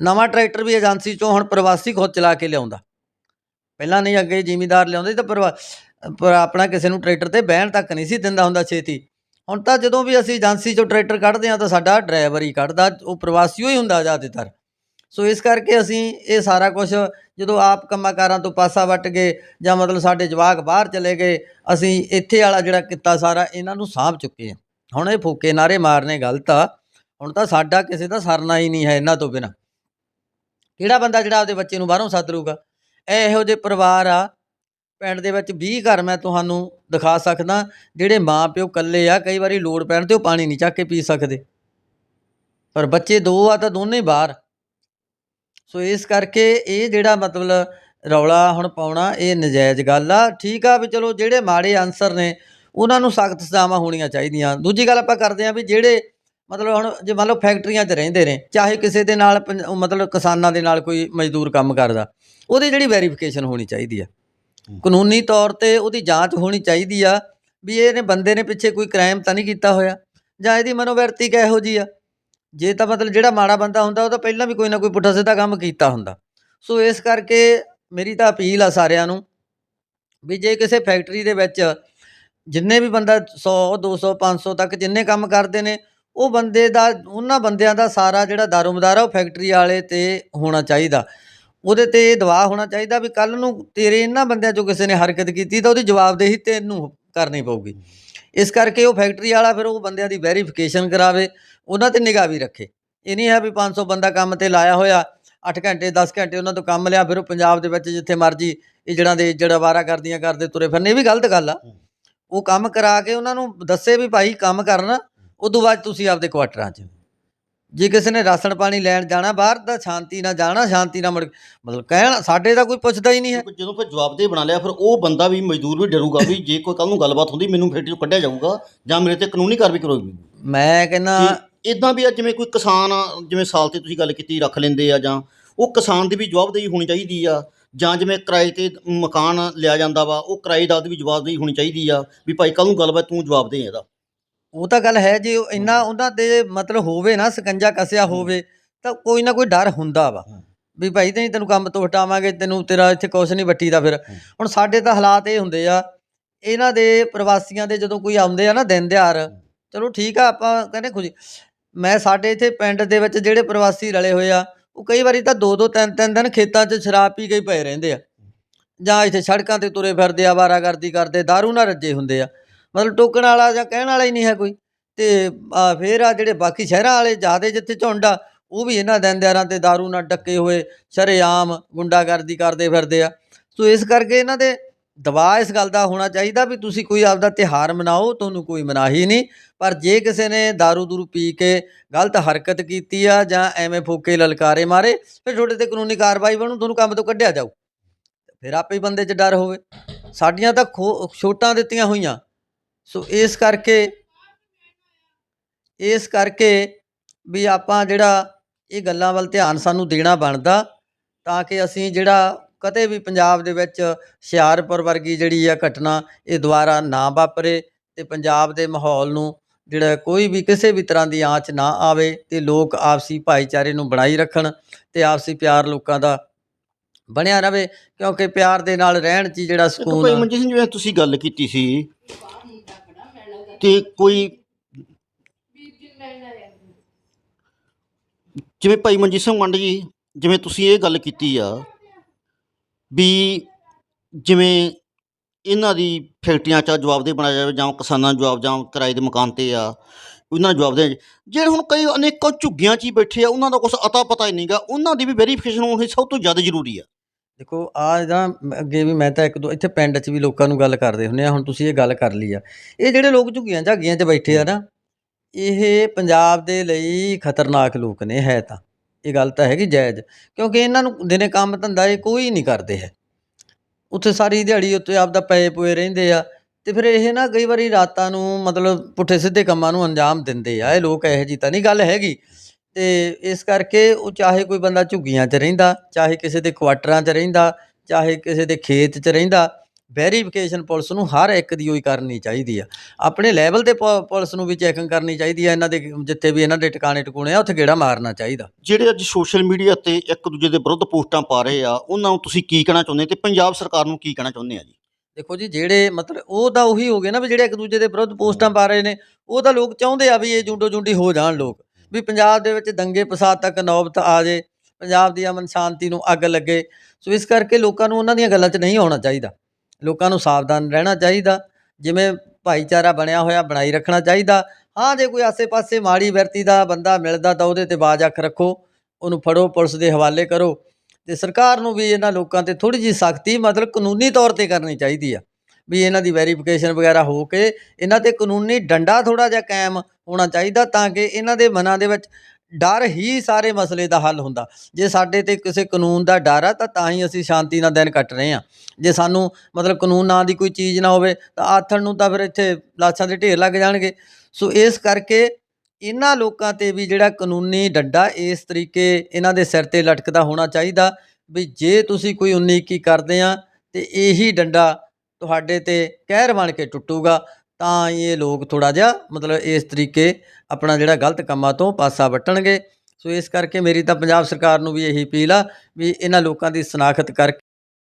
B: ਨਵਾਂ ਟਰੈਕਟਰ ਵੀ ਏਜੰਸੀ ਚੋਂ ਹੁਣ ਪ੍ਰਵਾਸੀ ਖੁਦ ਚਲਾ ਕੇ ਲਿਆਉਂਦਾ। ਪਹਿਲਾਂ ਨਹੀਂ ਅੱਗੇ ਜ਼ਿਮੀਦਾਰ ਲਿਆਉਂਦੇ ਤਾਂ ਪ੍ਰਵਾ ਪਰ ਆਪਣਾ ਕਿਸੇ ਨੂੰ ਟਰੈਕਟਰ ਤੇ ਬਹਿਣ ਤੱਕ ਨਹੀਂ ਸੀ ਦਿੰਦਾ ਹੁੰਦਾ ਛੇਤੀ। ਹੁਣ ਤਾਂ ਜਦੋਂ ਵੀ ਅਸੀਂ ਏਜੰਸੀ ਚੋਂ ਟਰੈਕਟਰ ਕੱਢਦੇ ਹਾਂ ਤਾਂ ਸਾਡਾ ਡਰਾਈਵਰ ਹੀ ਕੱਢਦਾ, ਉਹ ਪ੍ਰਵਾਸੀਓ ਹੀ ਹੁੰਦਾ ਜ਼ਿਆਦਾਤਰ। ਸੋ ਇਸ ਕਰਕੇ ਅਸੀਂ ਇਹ ਸਾਰਾ ਕੁਝ ਜਦੋਂ ਆਪ ਕੰਮਾਂ-ਕਾਰਾਂ ਤੋਂ ਪਾਸਾ ਵੱਟ ਗਏ ਜਾਂ ਮਤਲਬ ਸਾਡੇ ਜਵਾਕ ਬਾਹਰ ਚਲੇ ਗਏ, ਅਸੀਂ ਇੱਥੇ ਵਾਲਾ ਜਿਹੜਾ ਕਿੱਤਾ ਸਾਰਾ ਇਹਨਾਂ ਨੂੰ ਸਾਂਭ ਚੁੱਕੇ ਹਾਂ। ਹੁਣ ਇਹ ਫੂਕੇ ਨਾਰੇ ਮਾਰਨੇ ਗਲਤ ਆ। ਹੁਣ ਤਾਂ ਸਾਡਾ ਕਿਸੇ ਦਾ ਸਰਨਾ ਹੀ ਨਹੀਂ ਹੈ ਇਹਨਾਂ ਤੋਂ ਬਿਨਾ। ਕਿਹੜਾ ਬੰਦਾ ਜਿਹੜਾ ਆਪਦੇ ਬੱਚੇ ਨੂੰ ਬਾਹਰੋਂ ਸੱਦ ਲੂਗਾ ਇਹੋ ਜਿਹੇ ਪਰਿਵਾਰ ਆ ਪਿੰਡ ਦੇ ਵਿੱਚ 20 ਘਰ ਮੈਂ ਤੁਹਾਨੂੰ ਦਿਖਾ ਸਕਦਾ, ਜਿਹੜੇ ਮਾਂ ਪਿਓ ਇਕੱਲੇ ਆ, ਕਈ ਵਾਰੀ ਲੋੜ ਪੈਣ ਤੇ ਉਹ ਪਾਣੀ ਨਹੀਂ ਚੱਕ ਕੇ ਪੀ ਸਕਦੇ। ਪਰ ਬੱਚੇ ਦੋ ਆ ਤਾਂ ਦੋਨੇ ਬਾਹਰ। ਸੋ ਇਸ ਕਰਕੇ ਇਹ ਜਿਹੜਾ ਮਤਲਬ ਰੌਲਾ ਹੁਣ ਪਾਉਣਾ, ਇਹ ਨਜਾਇਜ਼ ਗੱਲ ਆ। ਠੀਕ ਆ ਵੀ ਚਲੋ ਜਿਹੜੇ ਮਾੜੇ ਆਨਸਰ ਨੇ, ਉਹਨਾਂ ਨੂੰ ਸਖਤ ਸਜ਼ਾਵਾਂ ਹੋਣੀਆਂ ਚਾਹੀਦੀਆਂ। ਦੂਜੀ ਗੱਲ ਆਪਾਂ ਕਰਦੇ ਆ ਵੀ ਜਿਹੜੇ ਮਤਲਬ ਹੁਣ ਜੇ ਮੰਨ ਲਓ ਫੈਕਟਰੀਆਂ 'ਚ ਰਹਿੰਦੇ ਨੇ, ਚਾਹੇ ਕਿਸੇ ਦੇ ਨਾਲ ਪੰਜ- ਮਤਲਬ ਕਿਸਾਨਾਂ ਦੇ ਨਾਲ ਕੋਈ ਮਜ਼ਦੂਰ ਕੰਮ ਕਰਦਾ, ਉਹਦੀ ਜਿਹੜੀ ਵੈਰੀਫਿਕੇਸ਼ਨ ਹੋਣੀ ਚਾਹੀਦੀ ਆ। ਕਾਨੂੰਨੀ ਤੌਰ ਤੇ ਉਹਦੀ ਜਾਂਚ ਹੋਣੀ ਚਾਹੀਦੀ ਆ, ਵੀ ਇਹਨੇ ਬੰਦੇ ਨੇ ਪਿੱਛੇ ਕੋਈ ਕ੍ਰਾਈਮ ਤਾਂ ਨਹੀਂ ਕੀਤਾ ਹੋਇਆ, ਜਾਂ ਇਹਦੀ ਮਨੋਵਰਤੀ ਕਿਹੋ ਜੀ ਆ। ਜੇ ਤਾਂ ਮਤਲਬ ਜਿਹੜਾ ਮਾੜਾ ਬੰਦਾ ਹੁੰਦਾ, ਉਹ ਤਾਂ ਪਹਿਲਾਂ ਵੀ ਕੋਈ ਨਾ ਕੋਈ ਪੁੱਠਾ ਸਿੱਧਾ ਕੰਮ ਕੀਤਾ ਹੁੰਦਾ। ਸੋ ਇਸ ਕਰਕੇ ਮੇਰੀ ਤਾਂ ਅਪੀਲ ਆ ਸਾਰਿਆਂ ਨੂੰ, ਵੀ ਜੇ ਕਿਸੇ ਫੈਕਟਰੀ ਦੇ ਵਿੱਚ ਜਿੰਨੇ ਵੀ ਬੰਦਾ 100 200 500 ਤੱਕ ਜਿੰਨੇ ਕੰਮ ਕਰਦੇ ਨੇ, ਉਹ ਬੰਦੇ ਦਾ, ਉਹਨਾਂ ਬੰਦਿਆਂ ਦਾ ਸਾਰਾ ਜਿਹੜਾ ਦਾਰੋਮਦਾਰ ਆ ਉਹ ਫੈਕਟਰੀ ਵਾਲੇ ਤੇ ਹੋਣਾ ਚਾਹੀਦਾ। ਉਹਦੇ ਤੇ ਇਹ ਦਬਾਅ ਹੋਣਾ ਚਾਹੀਦਾ ਵੀ ਕੱਲ ਨੂੰ ਤੇਰੇ ਇਹਨਾਂ ਬੰਦਿਆਂ ਚੋਂ ਕਿਸੇ ਨੇ ਹਰਕਤ ਕੀਤੀ ਤਾਂ ਉਹਦੀ ਜਵਾਬਦੇਹੀ ਤੈਨੂੰ ਕਰਨੀ ਪਊਗੀ। ਇਸ ਕਰਕੇ ਉਹ ਫੈਕਟਰੀ ਵਾਲਾ ਫਿਰ ਉਹ ਬੰਦਿਆਂ ਦੀ ਵੈਰੀਫਿਕੇਸ਼ਨ ਕਰਾਵੇ, ਉਹਨਾਂ ਤੇ ਨਿਗਾਹ ਵੀ ਰੱਖੇ। ਇਹ ਨਹੀਂ ਹੈ ਵੀ 500 ਬੰਦਾ ਕੰਮ ਤੇ ਲਾਇਆ ਹੋਇਆ 8 ਘੰਟੇ 10 ਘੰਟੇ ਉਹਨਾਂ ਤੋਂ ਕੰਮ ਲਿਆ, ਫਿਰ ਉਹ ਪੰਜਾਬ ਦੇ ਵਿੱਚ ਜਿੱਥੇ ਮਰਜ਼ੀ ਇਹ ਜਿਹੜਾ ਦੇ ਜਿਹੜਾ ਵਾਰਾ ਕਰਦੀਆਂ ਕਰਦੇ ਤੁਰੇ ਫਿਰਨੇ, ਇਹ ਵੀ ਗਲਤ ਗੱਲ ਆ। ਉਹ ਕੰਮ ਕਰਾ ਕੇ ਉਹਨਾਂ ਨੂੰ ਦੱਸੇ ਵੀ ਭਾਈ ਕੰਮ ਕਰਨਾ, ਉਦੋਂ ਬਾਅਦ ਤੁਸੀਂ ਆਪਦੇ ਕੁਆਟਰਾਂ 'ਚ। ਜੇ ਕਿਸੇ ਨੇ ਰਾਸ਼ਨ ਪਾਣੀ ਲੈਣ ਜਾਣਾ ਬਾਹਰ ਤਾਂ ਸ਼ਾਂਤੀ ਨਾਲ ਜਾਣਾ ਸ਼ਾਂਤੀ ਨਾਲ ਮੁੜ ਮਤਲਬ ਕਹਿਣ ਸਾਡੇ ਤਾਂ ਕੋਈ ਪੁੱਛਦਾ ਹੀ ਨਹੀਂ ਹੈ।
A: ਜਦੋਂ ਫਿਰ ਜਵਾਬਦੇਹ ਬਣਾ ਲਿਆ ਫਿਰ ਉਹ ਬੰਦਾ ਵੀ ਮਜ਼ਦੂਰ ਵੀ ਡਰੂਗਾ ਵੀ ਜੇ ਕੋਈ ਕੱਲ ਨੂੰ ਗੱਲਬਾਤ ਹੁੰਦੀ ਮੈਨੂੰ ਫੈਕਟਰੀ ਤੋਂ ਕੱਢਿਆ ਜਾਊਗਾ ਜਾਂ ਮੇਰੇ ਤੇ ਕਾਨੂੰਨੀ ਕਾਰਵਾਈ ਕਰੋਗੀ
B: ਮੈਂ ਕਹਿੰਦਾ
A: ਇਦਾਂ ਵੀ ਆ ਜਿਵੇਂ ਕੋਈ ਕਿਸਾਨ ਆ, ਜਿਵੇਂ ਸਾਲ ਤੇ ਤੁਸੀਂ ਗੱਲ ਕੀਤੀ ਰੱਖ ਲੈਂਦੇ ਆ ਜਾਂ ਉਹ ਕਿਸਾਨ ਦੀ ਵੀ ਜਵਾਬਦੇਹੀ ਹੋਣੀ ਚਾਹੀਦੀ ਆ ਜਾਂ ਜਿਵੇਂ ਕਿਰਾਏ ਤੇ ਮਕਾਨ ਲਿਆ ਜਾਂਦਾ ਵਾ ਉਹ ਕਿਰਾਏਦਾਰ ਦੀ ਵੀ ਜਵਾਬਦੇਹੀ ਹੋਣੀ ਚਾਹੀਦੀ ਆ ਵੀ ਭਾਈ ਕੱਲ ਨੂੰ ਗੱਲਬਾਤ ਤੂੰ ਜਵਾਬ ਦੇ ਇਹਦਾ।
B: ਉਹ ਤਾਂ ਗੱਲ ਹੈ ਜੇ ਉਹ ਇੰਨਾ ਉਹਨਾਂ ਦੇ ਮਤਲਬ ਹੋਵੇ ਨਾ ਸਕੰਜਾ ਕਸਿਆ ਹੋਵੇ ਤਾਂ ਕੋਈ ਨਾ ਕੋਈ ਡਰ ਹੁੰਦਾ ਵਾ। ਵੀ ਭਾਈ ਤੈਨੂੰ ਤੈਨੂੰ ਕੰਮ ਤੋਂ ਹਟਾਵਾਂਗੇ ਤੈਨੂੰ ਤੇਰਾ ਇੱਥੇ ਕੁਛ ਨਹੀਂ ਵੱਟੀ ਦਾ ਫਿਰ। ਹੁਣ ਸਾਡੇ ਤਾਂ ਹਾਲਾਤ ਇਹ ਹੁੰਦੇ ਆ ਇਹਨਾਂ ਦੇ ਪ੍ਰਵਾਸੀਆਂ ਦੇ ਜਦੋਂ ਕੋਈ ਆਉਂਦੇ ਆ ਨਾ ਦਿਨ ਦਿਹਾੜ ਚਲੋ ਠੀਕ ਆ ਆਪਾਂ ਕਹਿੰਦੇ ਖੁਸ਼ੀ। ਮੈਂ ਸਾਡੇ ਇੱਥੇ ਪਿੰਡ ਦੇ ਵਿੱਚ ਜਿਹੜੇ ਪ੍ਰਵਾਸੀ ਰਲੇ ਹੋਏ ਆ ਉਹ ਕਈ ਵਾਰੀ ਤਾਂ ਦੋ ਦੋ ਤਿੰਨ ਤਿੰਨ ਦਿਨ ਖੇਤਾਂ 'ਚ ਸ਼ਰਾਬ ਪੀ ਕੇ ਹੀ ਪਏ ਰਹਿੰਦੇ ਆ। ਜਾਂ ਇੱਥੇ ਸੜਕਾਂ ਤੇ ਤੁਰੇ ਫਿਰਦੇ ਆ ਵਾਰਾਗਰਦੀ ਕਰਦੇ दारू ਨਾਲ ਰੱਜੇ ਹੁੰਦੇ ਆ। ਮਤਲਬ ਟੋਕਣ ਵਾਲਾ ਜਾਂ ਕਹਿਣ ਵਾਲਾ ਹੀ ਨਹੀਂ ਹੈ ਕੋਈ ਤੇ ਆ ਫੇਰ ਆ ਜਿਹੜੇ ਬਾਕੀ ਸ਼ਹਿਰਾਂ ਵਾਲੇ ਜਿਆਦੇ ਜਿੱਥੇ ਝੁੰਡ ਆ ਉਹ ਵੀ ਇਹਨਾਂ ਦਿਨ ਦਿਹਾੜਾਂ ਤੇ दारू ਨਾਲ ਡੱਕੇ ਹੋਏ ਸ਼ਰੇਆਮ ਗੁੰਡਾਗਰਦੀ ਕਰਦੇ ਫਿਰਦੇ ਆ ਸੋ ਇਸ ਕਰਕੇ ਇਹਨਾਂ ਦੇ ਦਬਾਅ ਇਸ ਗੱਲ ਦਾ ਹੋਣਾ ਚਾਹੀਦਾ ਵੀ ਤੁਸੀਂ ਕੋਈ ਆਪਦਾ ਤਿਹਾਰ ਮਨਾਓ ਤੁਹਾਨੂੰ ਕੋਈ ਮਨਾਹੀ ਨਹੀਂ ਪਰ ਜੇ ਕਿਸੇ ਨੇ दारू ਦੂਰੂ ਪੀ ਕੇ ਗਲਤ ਹਰਕਤ ਕੀਤੀ ਆ ਜਾਂ ਐਵੇਂ ਫੋਕੇ ਲਲਕਾਰੇ ਮਾਰੇ ਫਿਰ ਤੁਹਾਡੇ ਤੇ ਕਾਨੂੰਨੀ ਕਾਰਵਾਈ ਬਣੂ ਤੁਹਾਨੂੰ ਕੰਮ ਤੋਂ ਕੱਢਿਆ ਜਾਊ ਫਿਰ ਆਪੇ ਹੀ ਬੰਦੇ 'ਚ ਡਰ ਹੋਵੇ ਸਾਡੀਆਂ ਤਾਂ ਖੋ ਛੋਟਾਂ ਦਿੱਤੀਆਂ ਹੋਈਆਂ ਸੋ ਇਸ ਕਰਕੇ ਇਸ ਕਰਕੇ ਵੀ ਆਪਾਂ ਜਿਹੜਾ ਇਹ ਗੱਲਾਂ ਵੱਲ ਧਿਆਨ ਸਾਨੂੰ ਦੇਣਾ ਬਣਦਾ ਤਾਂ ਕਿ ਅਸੀਂ ਜਿਹੜਾ ਕਦੇ ਵੀ ਪੰਜਾਬ ਦੇ ਵਿੱਚ ਹੁਸ਼ਿਆਰਪੁਰ ਵਰਗੀ ਜਿਹੜੀ ਆ ਘਟਨਾ ਇਹ ਦੁਬਾਰਾ ਨਾ ਵਾਪਰੇ ਤੇ ਪੰਜਾਬ ਦੇ ਮਾਹੌਲ ਨੂੰ ਜਿਹੜਾ ਕੋਈ ਵੀ ਕਿਸੇ ਵੀ ਤਰ੍ਹਾਂ ਦੀ ਆਂਚ ਨਾ ਆਵੇ ਤੇ ਲੋਕ ਆਪਸੀ ਭਾਈਚਾਰੇ ਨੂੰ ਬਣਾਈ ਰੱਖਣ ਤੇ ਆਪਸੀ ਪਿਆਰ ਲੋਕਾਂ ਦਾ ਬਣਿਆ ਰਵੇ ਕਿਉਂਕਿ ਪਿਆਰ ਦੇ ਨਾਲ ਰਹਿਣ 'ਚ ਜਿਹੜਾ ਸਕੂਨ ਆ।
A: ਮਨਜੀਤ ਸਿੰਘ ਜਿਵੇਂ ਤੁਸੀਂ ਗੱਲ ਕੀਤੀ ਸੀ ਤੇ ਕੋਈ ਜਿਵੇਂ ਭਾਈ ਮਨਜੀਤ ਸਿੰਘ ਮੰਡ ਜੀ, ਜਿਵੇਂ ਤੁਸੀਂ ਇਹ ਗੱਲ ਕੀਤੀ ਆ ਵੀ ਜਿਵੇਂ ਇਹਨਾਂ ਦੀ ਫੈਕਟਰੀਆਂ 'ਚ ਜਵਾਬਦੇਹ ਬਣਾਇਆ ਜਾਵੇ ਜਾਂ ਕਿਸਾਨਾਂ ਜਵਾਬ ਜਾਂ ਕਿਰਾਏ ਦੇ ਮਕਾਨ ਤੇ ਆ, ਉਹਨਾਂ ਨੂੰ ਜਵਾਬ ਦੇ ਜਿਹੜੇ ਹੁਣ ਕਈ ਅਨੇਕਾਂ ਝੁੱਗੀਆਂ 'ਚ ਹੀ ਬੈਠੇ ਆ, ਉਹਨਾਂ ਦਾ ਕੁਝ ਅਤਾ ਪਤਾ ਹੀ ਨਹੀਂਗਾ ਉਹਨਾਂ ਦੀ ਵੀ ਵੈਰੀਫਿਕੇਸ਼ਨ ਹੋਣੀ ਸਭ ਤੋਂ ਜ਼ਿਆਦਾ ਜ਼ਰੂਰੀ ਆ।
B: ਦੇਖੋ ਆ ਜਾਂ ਅੱਗੇ ਵੀ ਮੈਂ ਤਾਂ ਇੱਕ ਦੋ, ਇੱਥੇ ਪਿੰਡ 'ਚ ਵੀ ਲੋਕਾਂ ਨੂੰ ਗੱਲ ਕਰਦੇ ਹੁੰਦੇ ਆ, ਹੁਣ ਤੁਸੀਂ ਇਹ ਗੱਲ ਕਰ ਲਈ ਆ। ਇਹ ਜਿਹੜੇ ਲੋਕ ਝੁੱਗੀਆਂ ਝਾਗੀਆਂ 'ਚ ਬੈਠੇ ਆ ਨਾ, ਇਹ ਪੰਜਾਬ ਦੇ ਲਈ ਖਤਰਨਾਕ ਲੋਕ ਨੇ, ਹੈ ਤਾਂ। ਇਹ ਗੱਲ ਤਾਂ ਹੈਗੀ ਜਾਇਜ਼, ਕਿਉਂਕਿ ਇਹਨਾਂ ਨੂੰ ਦਿਨੇ ਕੰਮ ਧੰਦਾ ਇਹ ਕੋਈ ਨਹੀਂ ਕਰਦੇ ਹੈ। ਉੱਥੇ ਸਾਰੀ ਦਿਹਾੜੀ ਉੱਤੇ ਆਪਦਾ ਪਏ ਪੋਏ ਰਹਿੰਦੇ ਆ, ਤੇ ਫਿਰ ਇਹ ਨਾ ਕਈ ਵਾਰੀ ਰਾਤਾਂ ਨੂੰ ਮਤਲਬ ਪੁੱਠੇ ਸਿੱਧੇ ਕੰਮਾਂ ਨੂੰ ਅੰਜਾਮ ਦਿੰਦੇ ਆ। ਇਹ ਲੋਕ ਇਹੋ ਜਿਹੀ ਤਾਂ ਨਹੀਂ ਗੱਲ ਹੈਗੀ। ਤੇ ਇਸ ਕਰਕੇ ਉਹ ਚਾਹੇ ਕੋਈ ਬੰਦਾ ਝੁੱਗੀਆਂ 'ਚ ਰਹਿੰਦਾ ਚਾਹੇ ਕਿਸੇ ਦੇ ਕੁਆਟਰਾਂ 'ਚ ਰਹਿੰਦਾ ਚਾਹੇ ਕਿਸੇ ਦੇ ਖੇਤ 'ਚ ਰਹਿੰਦਾ ਵੈਰੀਫਿਕੇਸ਼ਨ ਪੁਲਿਸ ਨੂੰ ਹਰ ਇੱਕ ਦੀ ਹੋਈ ਕਰਨੀ ਚਾਹੀਦੀ ਆ। ਆਪਣੇ ਲੈਵਲ ਤੇ ਪ- ਪੁਲਿਸ ਨੂੰ ਵੀ ਚੈਕਿੰਗ ਕਰਨੀ ਚਾਹੀਦੀ ਆ ਇਹਨਾਂ ਦੇ ਜਿੱਥੇ ਵੀ ਇਹਨਾਂ ਦੇ ਟਿਕਾਣੇ ਟਿਕੂਣੇ ਆ ਉੱਥੇ ਗੇੜਾ ਮਾਰਨਾ ਚਾਹੀਦਾ।
A: ਜਿਹੜੇ ਅੱਜ ਸੋਸ਼ਲ ਮੀਡੀਆ ਤੇ ਇੱਕ ਦੂਜੇ ਦੇ ਵਿਰੁੱਧ ਪੋਸਟਾਂ ਪਾ ਰਹੇ ਆ ਉਹਨਾਂ ਨੂੰ ਤੁਸੀਂ ਕੀ ਕਹਿਣਾ ਚਾਹੁੰਦੇ ਤੇ ਪੰਜਾਬ ਸਰਕਾਰ ਨੂੰ ਕੀ ਕਹਿਣਾ ਚਾਹੁੰਦੇ ਆ ਜੀ?
B: ਦੇਖੋ ਜੀ ਜਿਹੜੇ ਮਤਲਬ ਉਹ ਤਾਂ ਉਹੀ ਹੋ ਗਏ ਨਾ ਵੀ ਜਿਹੜੇ ਇੱਕ ਦੂਜੇ ਦੇ ਵਿਰੁੱਧ ਪੋਸਟਾਂ ਪਾ ਰਹੇ ਨੇ ਉਹ ਤਾਂ ਲੋਕ ਚਾਹੁੰਦੇ ਆ ਵੀ ਇਹ ਜੁੰਡੋ ਜੁੰਡੀ ਹੋ ਜਾਣ ਲੋਕ। ਵੀ ਪੰਜਾਬ ਦੇ ਵਿੱਚ ਦੰਗੇ ਫਸਾਦ ਤੱਕ ਨੌਬਤ ਆ ਜੇ, ਪੰਜਾਬ ਦੀ ਅਮਨ ਸ਼ਾਂਤੀ ਨੂੰ ਅੱਗ ਲੱਗੇ। ਸੋ ਇਸ ਕਰਕੇ ਲੋਕਾਂ ਨੂੰ ਉਹਨਾਂ ਦੀਆਂ ਗੱਲਾਂ 'ਚ ਨਹੀਂ ਆਉਣਾ ਚਾਹੀਦਾ। ਲੋਕਾਂ ਨੂੰ ਸਾਵਧਾਨ ਰਹਿਣਾ ਚਾਹੀਦਾ। ਜਿਵੇਂ ਭਾਈਚਾਰਾ ਬਣਿਆ ਹੋਇਆ, ਬਣਾਈ ਰੱਖਣਾ ਚਾਹੀਦਾ। ਹਾਂ, ਜੇ ਕੋਈ ਆਸੇ-ਪਾਸੇ ਮਾੜੀ ਵਰਤੀ ਦਾ ਬੰਦਾ ਮਿਲਦਾ ਤਾਂ ਉਹਦੇ ਤੇ ਬਾਜ ਅੱਖ ਰੱਖੋ। ਉਹਨੂੰ ਫੜੋ, ਪੁਲਿਸ ਦੇ ਹਵਾਲੇ ਕਰੋ। ਤੇ ਸਰਕਾਰ ਨੂੰ ਵੀ ਇਹਨਾਂ ਲੋਕਾਂ ਤੇ ਥੋੜੀ ਜਿਹੀ ਸਖਤੀ, ਮਤਲਬ ਕਾਨੂੰਨੀ ਤੌਰ ਤੇ ਕਰਨੀ ਚਾਹੀਦੀ ਆ। ਵੀ ਇਹਨਾਂ ਦੀ ਵੈਰੀਫਿਕੇਸ਼ਨ ਵਗੈਰਾ ਹੋ ਕੇ ਇਹਨਾਂ ਤੇ ਕਾਨੂੰਨੀ ਡੰਡਾ ਥੋੜਾ ਜਿਹਾ ਕਾਇਮ ਹੋਣਾ ਚਾਹੀਦਾ ਤਾਂ ਕਿ ਇਹਨਾਂ ਦੇ ਮਨਾਂ ਦੇ ਵਿੱਚ ਡਰ ਹੀ ਸਾਰੇ ਮਸਲੇ ਦਾ ਹੱਲ ਹੁੰਦਾ। ਜੇ ਸਾਡੇ ਤੇ ਕਿਸੇ ਕਾਨੂੰਨ ਦਾ ਡਰ ਆ ਤਾਂ ਤਾਂ ਹੀ ਅਸੀਂ ਸ਼ਾਂਤੀ ਨਾਲ ਦਿਨ ਕੱਟ ਰਹੇ ਹਾਂ। ਜੇ ਸਾਨੂੰ ਮਤਲਬ ਕਾਨੂੰਨ ਨਾਂ ਦੀ ਕੋਈ ਚੀਜ਼ ਨਾ ਹੋਵੇ ਤਾਂ ਆਥਣ ਨੂੰ ਤਾਂ ਫਿਰ ਇੱਥੇ ਲਾਸ਼ਾਂ ਦੇ ਢੇਰ ਲੱਗ ਜਾਣਗੇ। ਸੋ ਇਸ ਕਰਕੇ ਇਹਨਾਂ ਲੋਕਾਂ ਤੇ ਵੀ ਜਿਹੜਾ ਕਾਨੂੰਨੀ ਡੰਡਾ ਇਸ ਤਰੀਕੇ ਇਹਨਾਂ ਦੇ ਸਿਰ ਤੇ ਲਟਕਦਾ ਹੋਣਾ ਚਾਹੀਦਾ ਵੀ ਜੇ ਤੁਸੀਂ ਕੋਈ 19 ਇੱਕੀ ਕਰਦੇ ਆ ਤੇ ਇਹੀ ਡੰਡਾ ਤੁਹਾਡੇ ਤੇ ਕਹਿਰ ਬਣ ਕੇ ਟੁੱਟੂਗਾ, ਤਾਂ ਹੀ ਇਹ ਲੋਕ ਥੋੜਾ ਜਿਹਾ ਮਤਲਬ ਇਸ ਤਰੀਕੇ ਆਪਣਾ ਜਿਹੜਾ ਗਲਤ ਕੰਮਾਂ ਤੋਂ ਪਾਸਾ ਵੱਟਣਗੇ। ਸੋ ਇਸ ਕਰਕੇ ਮੇਰੀ ਤਾਂ ਪੰਜਾਬ ਸਰਕਾਰ ਨੂੰ ਵੀ ਇਹੀ ਅਪੀਲ ਆ ਵੀ ਇਹਨਾਂ ਲੋਕਾਂ ਦੀ ਸਨਾਖਤ ਕਰਕੇ